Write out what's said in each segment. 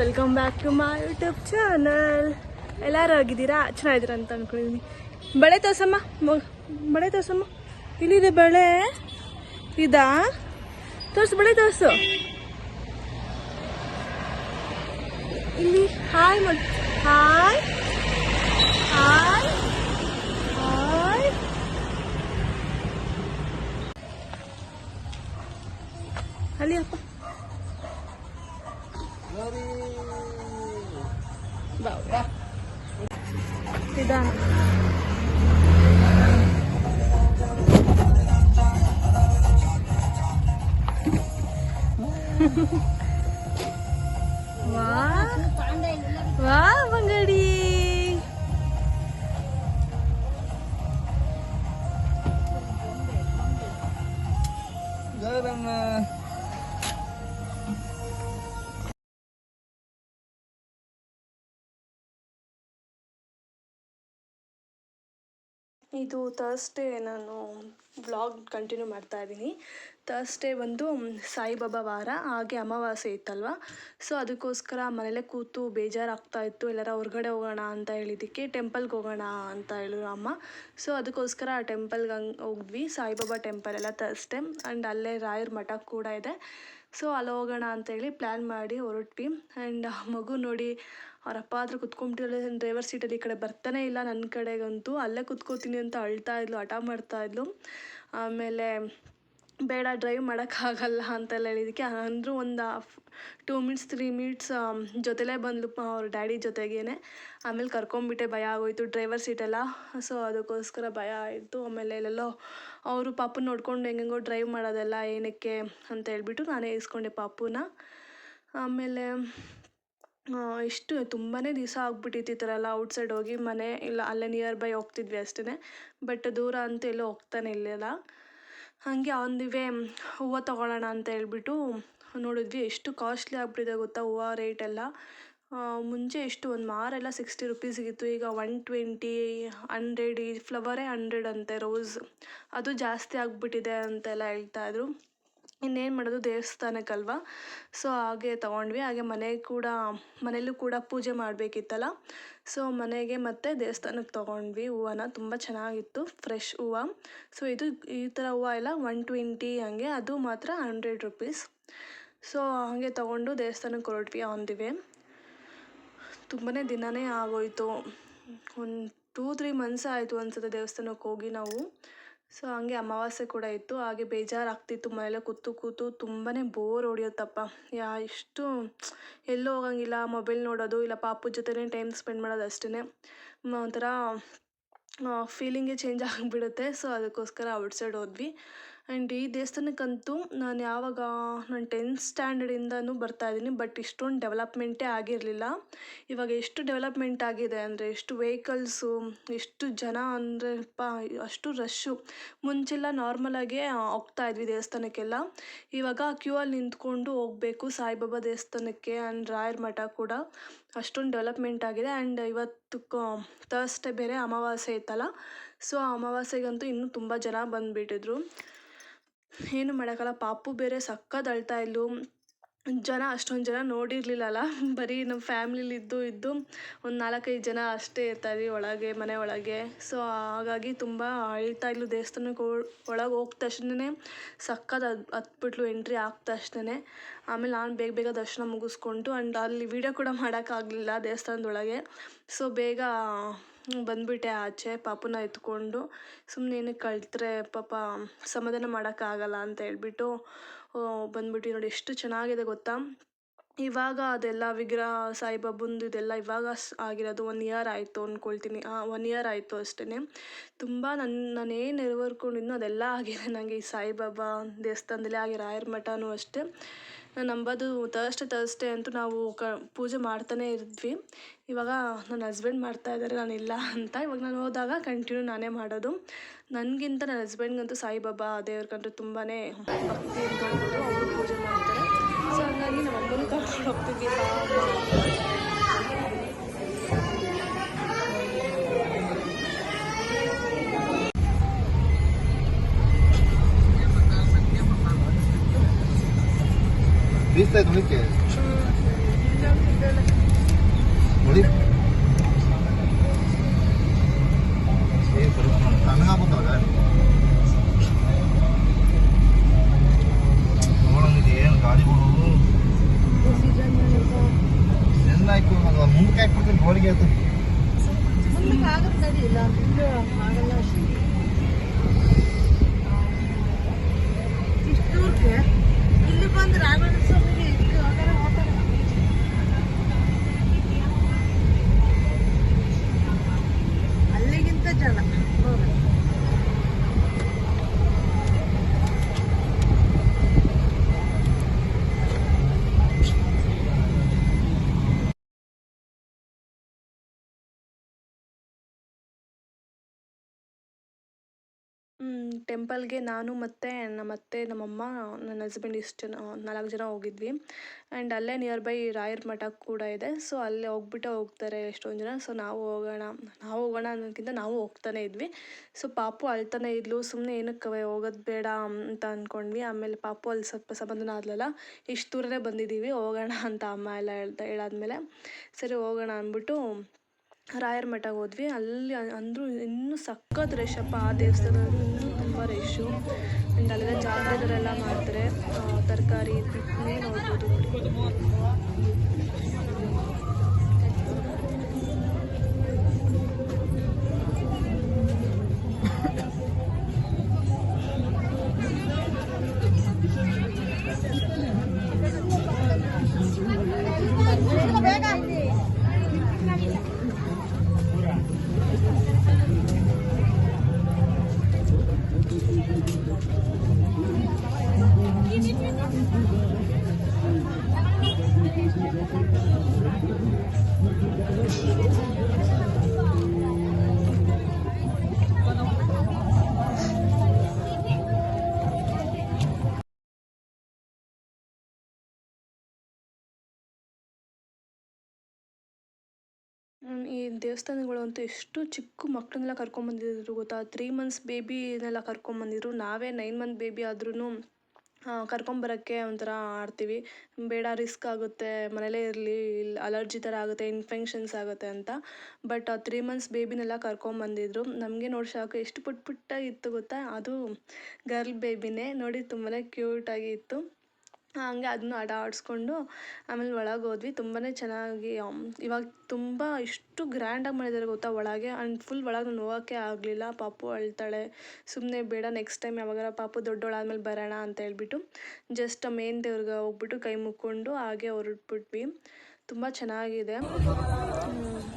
Welcome back to my YouTube channel ಎಲ್ಲರೂ ಆಗಿದ್ದೀರಾ ಚೆನ್ನಾಗಿದ್ದೀರಾ ಅಂತ ಅನ್ಕೊಂಡಿದ್ದೀನಿ ಬಳೆ ತೋಸಮ್ಮ ಬಳೆ ತೋಸಮ್ಮ ಇಲ್ಲಿದೆ ಬಳೆ? ಇದಾ? ತೋರ್ಸು, ಬಳೆ ತೋರಿಸು. ಇಲ್ಲಿ, ಹಾಯ್ ಮಡ್ ಹಾಯ್ ಹಾಯ್ ಹಾಯ್. ಅಲ್ಲಿ ಅಪ್ಪ ಬಾ ಬಾ ನಿಧಾನ ವಾ ಇದು ಥರ್ಸ್ಡೇ ನಾನು ವ್ಲಾಗ್ ಕಂಟಿನ್ಯೂ ಮಾಡ್ತಾ ಇದ್ದೀನಿ. ಥರ್ಸ್ಡೇ ಬಂದು ಸಾಯಿಬಾಬಾ ವಾರ, ಹಾಗೆ ಅಮಾವಾಸ್ಯೆ ಇತ್ತಲ್ವ? ಸೊ ಅದಕ್ಕೋಸ್ಕರ ಮನೇಲೇ ಕೂತು ಬೇಜಾರಾಗ್ತಾ ಇತ್ತು. ಎಲ್ಲರ ಹೊರ್ಗಡೆ ಹೋಗೋಣ ಅಂತ ಹೇಳಿದ್ದಕ್ಕೆ ಟೆಂಪಲ್ಗೆ ಹೋಗೋಣ ಅಂತ ಹೇಳಿದ್ರು ಅಮ್ಮ. ಸೊ ಅದಕ್ಕೋಸ್ಕರ ಆ ಟೆಂಪಲ್ಗೆ ಹಂಗೆ ಹೋಗಿದ್ವಿ ಸಾಯಿಬಾಬಾ ಟೆಂಪಲ್ ಎಲ್ಲ ಥರ್ಸ್ಡೇ ಆ್ಯಂಡ್ ಅಲ್ಲೇ ರಾಯರ ಮಠ ಕೂಡ ಇದೆ. ಸೊ ಅಲ್ಲಿ ಹೋಗೋಣ ಅಂತೇಳಿ ಪ್ಲ್ಯಾನ್ ಮಾಡಿ ಹೊರಟ್ವಿ. ಆ್ಯಂಡ್ ಮಗು ನೋಡಿ ಅವ್ರ ಅಪ್ಪ ಹತ್ರ ಕುತ್ಕೊಂಡ್ಬಿಟ್ಟಿದ್ದಾಳೆ ಡ್ರೈವರ್ ಸೀಟಲ್ಲಿ ಈ ಕಡೆ ಬರ್ತಾನೆ ಇಲ್ಲ ನನ್ನ ಕಡೆಗಂತೂ. ಅಲ್ಲೇ ಕುತ್ಕೋತೀನಿ ಅಂತ ಅಳ್ತಾ ಇದ್ಲು, ಹಠ ಮಾಡ್ತಾ ಇದ್ಲು. ಆಮೇಲೆ, ಬೇಡ ಡ್ರೈವ್ ಮಾಡೋಕ್ಕಾಗಲ್ಲ ಅಂತೆಲ್ಲ ಹೇಳಿದ್ದಕ್ಕೆ ಅಂದರೂ ಒಂದು ಟೂ ಮಿನಿಟ್ಸ್ ತ್ರೀ ಮಿನಿಟ್ಸ್ ಜೊತೆಲೇ ಬಂದ್ಲು ಅವ್ರ ಡ್ಯಾಡಿ ಜೊತೆಗೇನೆ. ಆಮೇಲೆ ಕರ್ಕೊಂಬಿಟ್ಟೆ, ಭಯ ಆಗೋಯ್ತು ಡ್ರೈವರ್ ಸೀಟೆಲ್ಲ ಸೊ ಅದಕ್ಕೋಸ್ಕರ ಭಯ ಆಯಿತು. ಆಮೇಲೆ ಎಲ್ಲೆಲ್ಲೋ ಅವರು ಪಾಪು ನೋಡ್ಕೊಂಡು ಹೆಂಗೆಂಗೋ ಡ್ರೈವ್ ಮಾಡೋದೆಲ್ಲ ಏನಕ್ಕೆ ಅಂತ ಹೇಳ್ಬಿಟ್ಟು ನಾನೇ ಇಸ್ಕೊಂಡೆ ಪಾಪುನ. ಆಮೇಲೆ ಇಷ್ಟು ತುಂಬಾ ದಿವಸ ಆಗ್ಬಿಟ್ಟಿತ್ತು ಈ ಥರ ಎಲ್ಲ ಔಟ್ಸೈಡ್ ಹೋಗಿ. ಮನೆ ಇಲ್ಲ, ಅಲ್ಲೇ ನಿಯರ್ ಬೈ ಹೋಗ್ತಿದ್ವಿ ಅಷ್ಟೇ ಬಟ್ ದೂರ ಅಂತ ಎಲ್ಲ ಹೋಗ್ತಾನೆ ಇರಲಿಲ್ಲ. ಹಾಗೆ ಆನ್ ದಿ ವೇ ಹೂವು ತೊಗೊಳ್ಳೋಣ ಅಂತ ಹೇಳ್ಬಿಟ್ಟು ನೋಡಿದ್ವಿ. ಎಷ್ಟು ಕಾಸ್ಟ್ಲಿ ಆಗ್ಬಿಟ್ಟಿದೆ ಗೊತ್ತಾ ಹೂವು ರೇಟೆಲ್ಲ ಮುಂಚೆ ಎಷ್ಟು? ಒಂದು ಮಾರೆಲ್ಲ ಸಿಕ್ಸ್ಟಿ ರುಪೀಸಿಗಿತ್ತು ಈಗ ಒನ್ ಟ್ವೆಂಟಿ ಹಂಡ್ರೆಡ್ ಈ ಫ್ಲವರೇ ಹಂಡ್ರೆಡ್ ಅಂತೆ ರೋಸ್ ಅದು ಜಾಸ್ತಿ ಆಗಿಬಿಟ್ಟಿದೆ ಅಂತೆಲ್ಲ ಹೇಳ್ತಾಯಿದ್ರು ಇನ್ನೇನು ಮಾಡೋದು ದೇವಸ್ಥಾನಕ್ಕಲ್ವಾ ಸೊ ಹಾಗೆ ತೊಗೊಂಡ್ವಿ. ಹಾಗೆ ಮನೆಗೆ ಕೂಡ, ಮನೆಯಲ್ಲೂ ಕೂಡ ಪೂಜೆ ಮಾಡಬೇಕಿತ್ತಲ್ಲ? ಸೊ ಮನೆಗೆ ಮತ್ತು ದೇವಸ್ಥಾನಕ್ಕೆ ತೊಗೊಂಡ್ವಿ. ಹೂವನ ತುಂಬ ಚೆನ್ನಾಗಿತ್ತು ಫ್ರೆಶ್ ಹೂವು. ಸೊ ಇದು ಈ ಥರ ಹೂವು ಎಲ್ಲ ಒನ್ ಟ್ವೆಂಟಿ ಹಂಗೆ, ಅದು ಮಾತ್ರ ಹಂಡ್ರೆಡ್ ರುಪೀಸ್ ಸೊ ಹಾಗೆ ತೊಗೊಂಡು ದೇವಸ್ಥಾನಕ್ಕೆ ಹೊರಟ್ವಿ ಆನ್ ದಿ ವೇ ತುಂಬಾ ದಿನವೇ ಆಗೋಯ್ತು. ಒಂದು ಟೂ ತ್ರೀ ಮಂತ್ಸ್ ಆಯಿತು ಅನ್ಸುತ್ತೆ ದೇವಸ್ಥಾನಕ್ಕೆ ಹೋಗಿ ನಾವು. ಸೊ ಹಾಗೆ ಅಮಾವಾಸ್ಯೆ ಕೂಡ ಇತ್ತು. ಹಾಗೆ ಬೇಜಾರಾಗ್ತಿತ್ತು. ಮನೆಯಲ್ಲೇ ಕೂತು ಕೂತು ತುಂಬಾ ಬೋರ್ ಹೊಡಿಯುತ್ತಪ್ಪ. ಯಾ, ಇಷ್ಟು ಎಲ್ಲೂ ಹೋಗಂಗಿಲ್ಲ. ಮೊಬೈಲ್ ನೋಡೋದು, ಇಲ್ಲ ಪಾಪು ಜೊತೆನೇ ಟೈಮ್ ಸ್ಪೆಂಡ್ ಮಾಡೋದು ಅಷ್ಟೇ ಒಂಥರ ಫೀಲಿಂಗೇ ಚೇಂಜ್ ಆಗಿಬಿಡುತ್ತೆ. ಸೊ ಅದಕ್ಕೋಸ್ಕರ ಔಟ್ಸೈಡ್ ಹೋದ್ವಿ. ಆ್ಯಂಡ್ ಈ ದೇವಸ್ಥಾನಕ್ಕಂತೂ ನಾನು ಯಾವಾಗ ನಾನು ಟೆಂತ್ ಸ್ಟ್ಯಾಂಡರ್ಡಿಂದನೂ ಬರ್ತಾ ಇದ್ದೀನಿ ಬಟ್ ಇಷ್ಟೊಂದು ಡೆವಲಪ್ಮೆಂಟೇ ಆಗಿರಲಿಲ್ಲ. ಇವಾಗ ಎಷ್ಟು ಡೆವಲಪ್ಮೆಂಟ್ ಆಗಿದೆ ಅಂದರೆ, ಎಷ್ಟು ವೆಹಿಕಲ್ಸು ಎಷ್ಟು ಜನ ಅಂದರೆ, ಪ, ಅಷ್ಟು ರಶ್ಶು ಮುಂಚೆಲ್ಲ ನಾರ್ಮಲಾಗೇ ಹೋಗ್ತಾ ಇದ್ವಿ ದೇವಸ್ಥಾನಕ್ಕೆಲ್ಲ. ಇವಾಗ ಕ್ಯೂ ಅಲ್ಲಿ ನಿಂತ್ಕೊಂಡು ಹೋಗಬೇಕು, ಸಾಯಿಬಾಬಾ ದೇವಸ್ಥಾನಕ್ಕೆ ಆ್ಯಂಡ್ ರಾಯರ ಮಠ ಕೂಡ. ಅಷ್ಟೊಂದು ಡೆವಲಪ್ಮೆಂಟ್ ಆಗಿದೆ ಆ್ಯಂಡ್ ಇವತ್ತು ಥರ್ಸ್ಡೇ ಬೇರೆ ಅಮಾವಾಸ್ಯೆ ಇತ್ತಲ್ಲ. ಸೊ ಅಮಾವಾಸ್ಯೆಗಂತೂ ಇನ್ನೂ ತುಂಬ ಜನ ಬಂದುಬಿಟ್ಟಿದ್ರು. ಏನು ಮಾಡೋಕ್ಕಲ್ಲ ಪಾಪು ಬೇರೆ ಸಖತ್ತು ಅಳ್ತಾ ಇದ್ಲು. ಜನ ಅಷ್ಟೊಂದು ಜನ ನೋಡಿರಲಿಲ್ಲಲ್ಲ. ಬರೀ ನಮ್ಮ ಫ್ಯಾಮ್ಲಿಲಿ ಇದ್ದು ಇದ್ದು ಒಂದು ನಾಲ್ಕೈದು ಜನ ಅಷ್ಟೇ ಇರ್ತಾಯಿದ್ವಿ ಒಳಗೆ, ಮನೆ ಒಳಗೆ. ಸೊ ಹಾಗಾಗಿ ತುಂಬ ಅಳ್ತಾ ಇದ್ಲು. ದೇವಸ್ಥಾನಕ್ಕೆ ಒಳಗೆ ಹೋದ ತಕ್ಷಣನೇ ಸಖತ್ತು ಹತ್ಬಿಟ್ಲು ಎಂಟ್ರಿ ಆಗ್ತ ತಕ್ಷಣ ಆಮೇಲೆ ನಾನು ಬೇಗ ಬೇಗ ದರ್ಶನ ಮುಗಿಸ್ಕೊಂಡು ಆ್ಯಂಡ್ ಅಲ್ಲಿ ವೀಡಿಯೋ ಕೂಡ ಮಾಡೋಕ್ಕಾಗಲಿಲ್ಲ ದೇವಸ್ಥಾನದೊಳಗೆ ಸೊ ಬೇಗ ಬಂದುಬಿಟ್ಟೆ ಆಚೆ, ಪಾಪುನ ಎತ್ಕೊಂಡು. ಸುಮ್ಮನೆ ಏನಕ್ಕೆ ಕಳ್ತ್ರೆ, ಪಾಪ ಸಮಾಧಾನ ಮಾಡೋಕ್ಕಾಗಲ್ಲ ಅಂತ ಹೇಳ್ಬಿಟ್ಟು ಬಂದ್ಬಿಟ್ಟು ನೋಡಿ, ಎಷ್ಟು ಚೆನ್ನಾಗಿದೆ ಗೊತ್ತಾ? ಇವಾಗ ಅದೆಲ್ಲ ವಿಗ್ರಹ ಸಾಯಿಬಾಬಂದು ಇದೆಲ್ಲ ಇವಾಗ ಆಗಿರೋದು ಒನ್ ಇಯರ್ ಆಯಿತು ಅಂದ್ಕೊಳ್ತೀನಿ ಒನ್ ಇಯರ್ ಆಯಿತು ಅಷ್ಟೇ ತುಂಬ ನನ್ನ ನಾನು ಏನು ನೆರವೇರ್ಕೊಂಡಿದ್ನೋ ಅದೆಲ್ಲ ಆಗಿದೆ ನನಗೆ ಈ ಸಾಯಿಬಾಬಾ ದೇವಸ್ಥಾನದಲ್ಲಿ ಹಾಗೆ ರಾಯರ ಮಠನೂ ಅಷ್ಟೇ. ನಂಬೋದು ತರ್ಸ್ಡೇ ತರ್ಸ್ಡೇ ಅಂತೂ ನಾವು ಕ ಪೂಜೆ ಮಾಡ್ತಾನೇ ಇದ್ವಿ. ಇವಾಗ ನನ್ನ ಹಸ್ಬೆಂಡ್ ಮಾಡ್ತಾ ಇದ್ದಾರೆ ನಾನಿಲ್ಲ ಅಂತ. ಇವಾಗ ನಾನು ಹೋದಾಗ ಕಂಟಿನ್ಯೂ ನಾನೇ ಮಾಡೋದು. ನನಗಿಂತ ನನ್ನ ಹಸ್ಬೆಂಡ್ಗಂತೂ ಸಾಯಿಬಾಬಾ ದೇವ್ರಿಗಂತೂ ತುಂಬಾ ಭಕ್ತಿ ಅಂತ ಹೇಳ್ಬೋದು ಅವರು ಪೂಜೆ ಮಾಡ್ತಾರೆ. ಸೊ ಹಂಗಾಗಿ ನಮ್ಮ ಅಮ್ಮನ ಕರ್ಕೊಂಡು ಹೋಗ್ತಿದ್ವಿ 비슷해 돌릴게 돌리 예 그렇구나 가능한 것도 알아요 ನೋಡೋಣ ಏನು ಗಾಡಿಗಳು ಎಲ್ಲ ಇಕ್ಕೊಂಡು ಮುಂದಕ್ಕೆ ಹಾಕ್ಬಿಡ್ತೀನಿ ರೋಡಿಗೆ ಆಯ್ತು ಮುಂದಕ್ಕೆ ಆಗುತ್ತೆ ಇಲ್ಲ ಮುಂದೆ ಆಗಲ್ಲ ಅಷ್ಟೇ ಇಷ್ಟು ಇಲ್ಲಿ ಬಂದು ರಾಘವೇಂದ್ರ ಸ್ವಾಮಿ 这的呢 ಟೆಂಪಲ್ಗೆ ನಾನು ಮತ್ತು ನಮ್ಮ ಅತ್ತೆ ನಮ್ಮಮ್ಮ ನನ್ನ ಹಸ್ಬೆಂಡ್ ಇಷ್ಟು ಜನ, ನಾಲ್ಕು ಜನ ಹೋಗಿದ್ವಿ. ಆ್ಯಂಡ್ ಅಲ್ಲೇ ನಿಯರ್ ಬೈ ರಾಯರ ಮಠ ಕೂಡ ಇದೆ. ಸೊ ಅಲ್ಲೇ ಹೋಗ್ಬಿಟ್ಟೆ ಹೋಗ್ತಾರೆ ಎಷ್ಟೊಂದು ಜನ. ಸೊ ನಾವು ಹೋಗೋಣ ನಾವು ಹೋಗೋಣ ಅನ್ನೋದಕ್ಕಿಂತ ನಾವು ಹೋಗ್ತಾನೆ ಇದ್ವಿ. ಸೊ ಪಾಪು ಅಳ್ತಾನೆ ಇದ್ಲು. ಸುಮ್ಮನೆ ಏನಕ್ಕೆ ಹೋಗೋದು ಬೇಡ ಅಂತ ಅಂದ್ಕೊಂಡ್ವಿ ಆಮೇಲೆ ಪಾಪು ಅಲ್ಲಿ ಸ್ವಲ್ಪ ಸಮಾಧಾನ ಆದ್ಲಲ್ಲ, ಇಷ್ಟು ದೂರನೇ ಬಂದಿದ್ದೀವಿ. ಹೋಗೋಣ ಅಂತ ಅಮ್ಮ ಎಲ್ಲ ಹೇಳ್ತಾ, ಹೇಳಾದ್ಮೇಲೆ, ಸರಿ ಹೋಗೋಣ ಅಂದ್ಬಿಟ್ಟು ರಾಯರ ಮಠಕ್ಕೆ ಹೋದ್ವಿ. ಅಲ್ಲಿ ಅಂದರೂ ಇನ್ನೂ ಸಖತ್ ರಶಪ್ಪ ಆ ದೇವಸ್ಥಾನದಲ್ಲೂ ಇನ್ನೂ ತುಂಬ ರಶ್ಶು ಆ್ಯಂಡ್ ಅಲ್ಲೆಲ್ಲ ಜಾತ್ರೆ ಥರ ಎಲ್ಲ ಮಾಡ್ತಾರೆ ತರಕಾರಿ ನೋಡ್ಬೋದು ನೋಡಿ ಹ್ಮ್, ಈ ದೇವಸ್ಥಾನಗಳು ಅಂತೂ ಎಷ್ಟು ಚಿಕ್ಕ ಮಕ್ಕಳನ್ನೆಲ್ಲ ಕರ್ಕೊಂಬಂದಿದ್ರು ಗೊತ್ತಾ? ತ್ರೀ ಮಂತ್ಸ್ ಬೇಬಿನೆಲ್ಲ ಕರ್ಕೊಂಬಂದಿದ್ರು. ನಾವೇ ನೈನ್ ಮಂತ್ ಬೇಬಿ ಆದ್ರೂ ಕರ್ಕೊಂಬರೋಕ್ಕೆ ಒಂಥರ ಆಡ್ತೀವಿ. ಬೇಡ ರಿಸ್ಕ್ ಆಗುತ್ತೆ ಮನೇಲೇ ಇರಲಿ ಇಲ್ಲಿ ಅಲರ್ಜಿ ಥರ ಆಗುತ್ತೆ ಇನ್ಫೆಕ್ಷನ್ಸ್ ಆಗುತ್ತೆ ಅಂತ. ಬಟ್ ತ್ರೀ ಮಂತ್ಸ್ ಬೇಬಿನೆಲ್ಲ ಕರ್ಕೊಂಬಂದಿದ್ರು. ನಮಗೆ ನೋಡಿ ಸಾಕು ಎಷ್ಟು ಪುಟ್ಟ ಪುಟ್ಟಾಗಿತ್ತು ಗೊತ್ತಾ? ಅದು ಗರ್ಲ್ ಬೇಬಿನೇ ನೋಡಿ ತುಂಬಾ ಕ್ಯೂಟಾಗಿ ಇತ್ತು. ಹಂಗೆ ಅದನ್ನು ಆಟ ಆಡಿಸ್ಕೊಂಡು ಆಮೇಲೆ ಒಳಗೆ ಹೋದ್ವಿ. ತುಂಬಾ ಚೆನ್ನಾಗಿ ಇವಾಗ ತುಂಬ ಎಷ್ಟು ಗ್ರ್ಯಾಂಡಾಗಿ ಮಾಡಿದ್ದಾರೆ ಗೊತ್ತಾ ಒಳಗೆ. ಆ್ಯಂಡ್ ಫುಲ್ ಒಳಗೆ ನಾನು ಹೋಗೋಕ್ಕೆ ಆಗಲಿಲ್ಲ. ಪಾಪು ಅಳ್ತಾಳೆ. ಸುಮ್ಮನೆ ಬೇಡ ನೆಕ್ಸ್ಟ್ ಟೈಮ್ ಯಾವಾಗಾರ ಪಾಪು ಆದಮೇಲೆ ಬರೋಣ ಅಂತ ಹೇಳ್ಬಿಟ್ಟು ಜಸ್ಟ್ ಮೇನ್ ದೇವ್ರಿಗೆ ಹೋಗ್ಬಿಟ್ಟು ಕೈ ಮುಕ್ಕೊಂಡು ಹಾಗೆ ಹೊರಟ್ಬಿಟ್ವಿ. ತುಂಬ ಚೆನ್ನಾಗಿದೆ.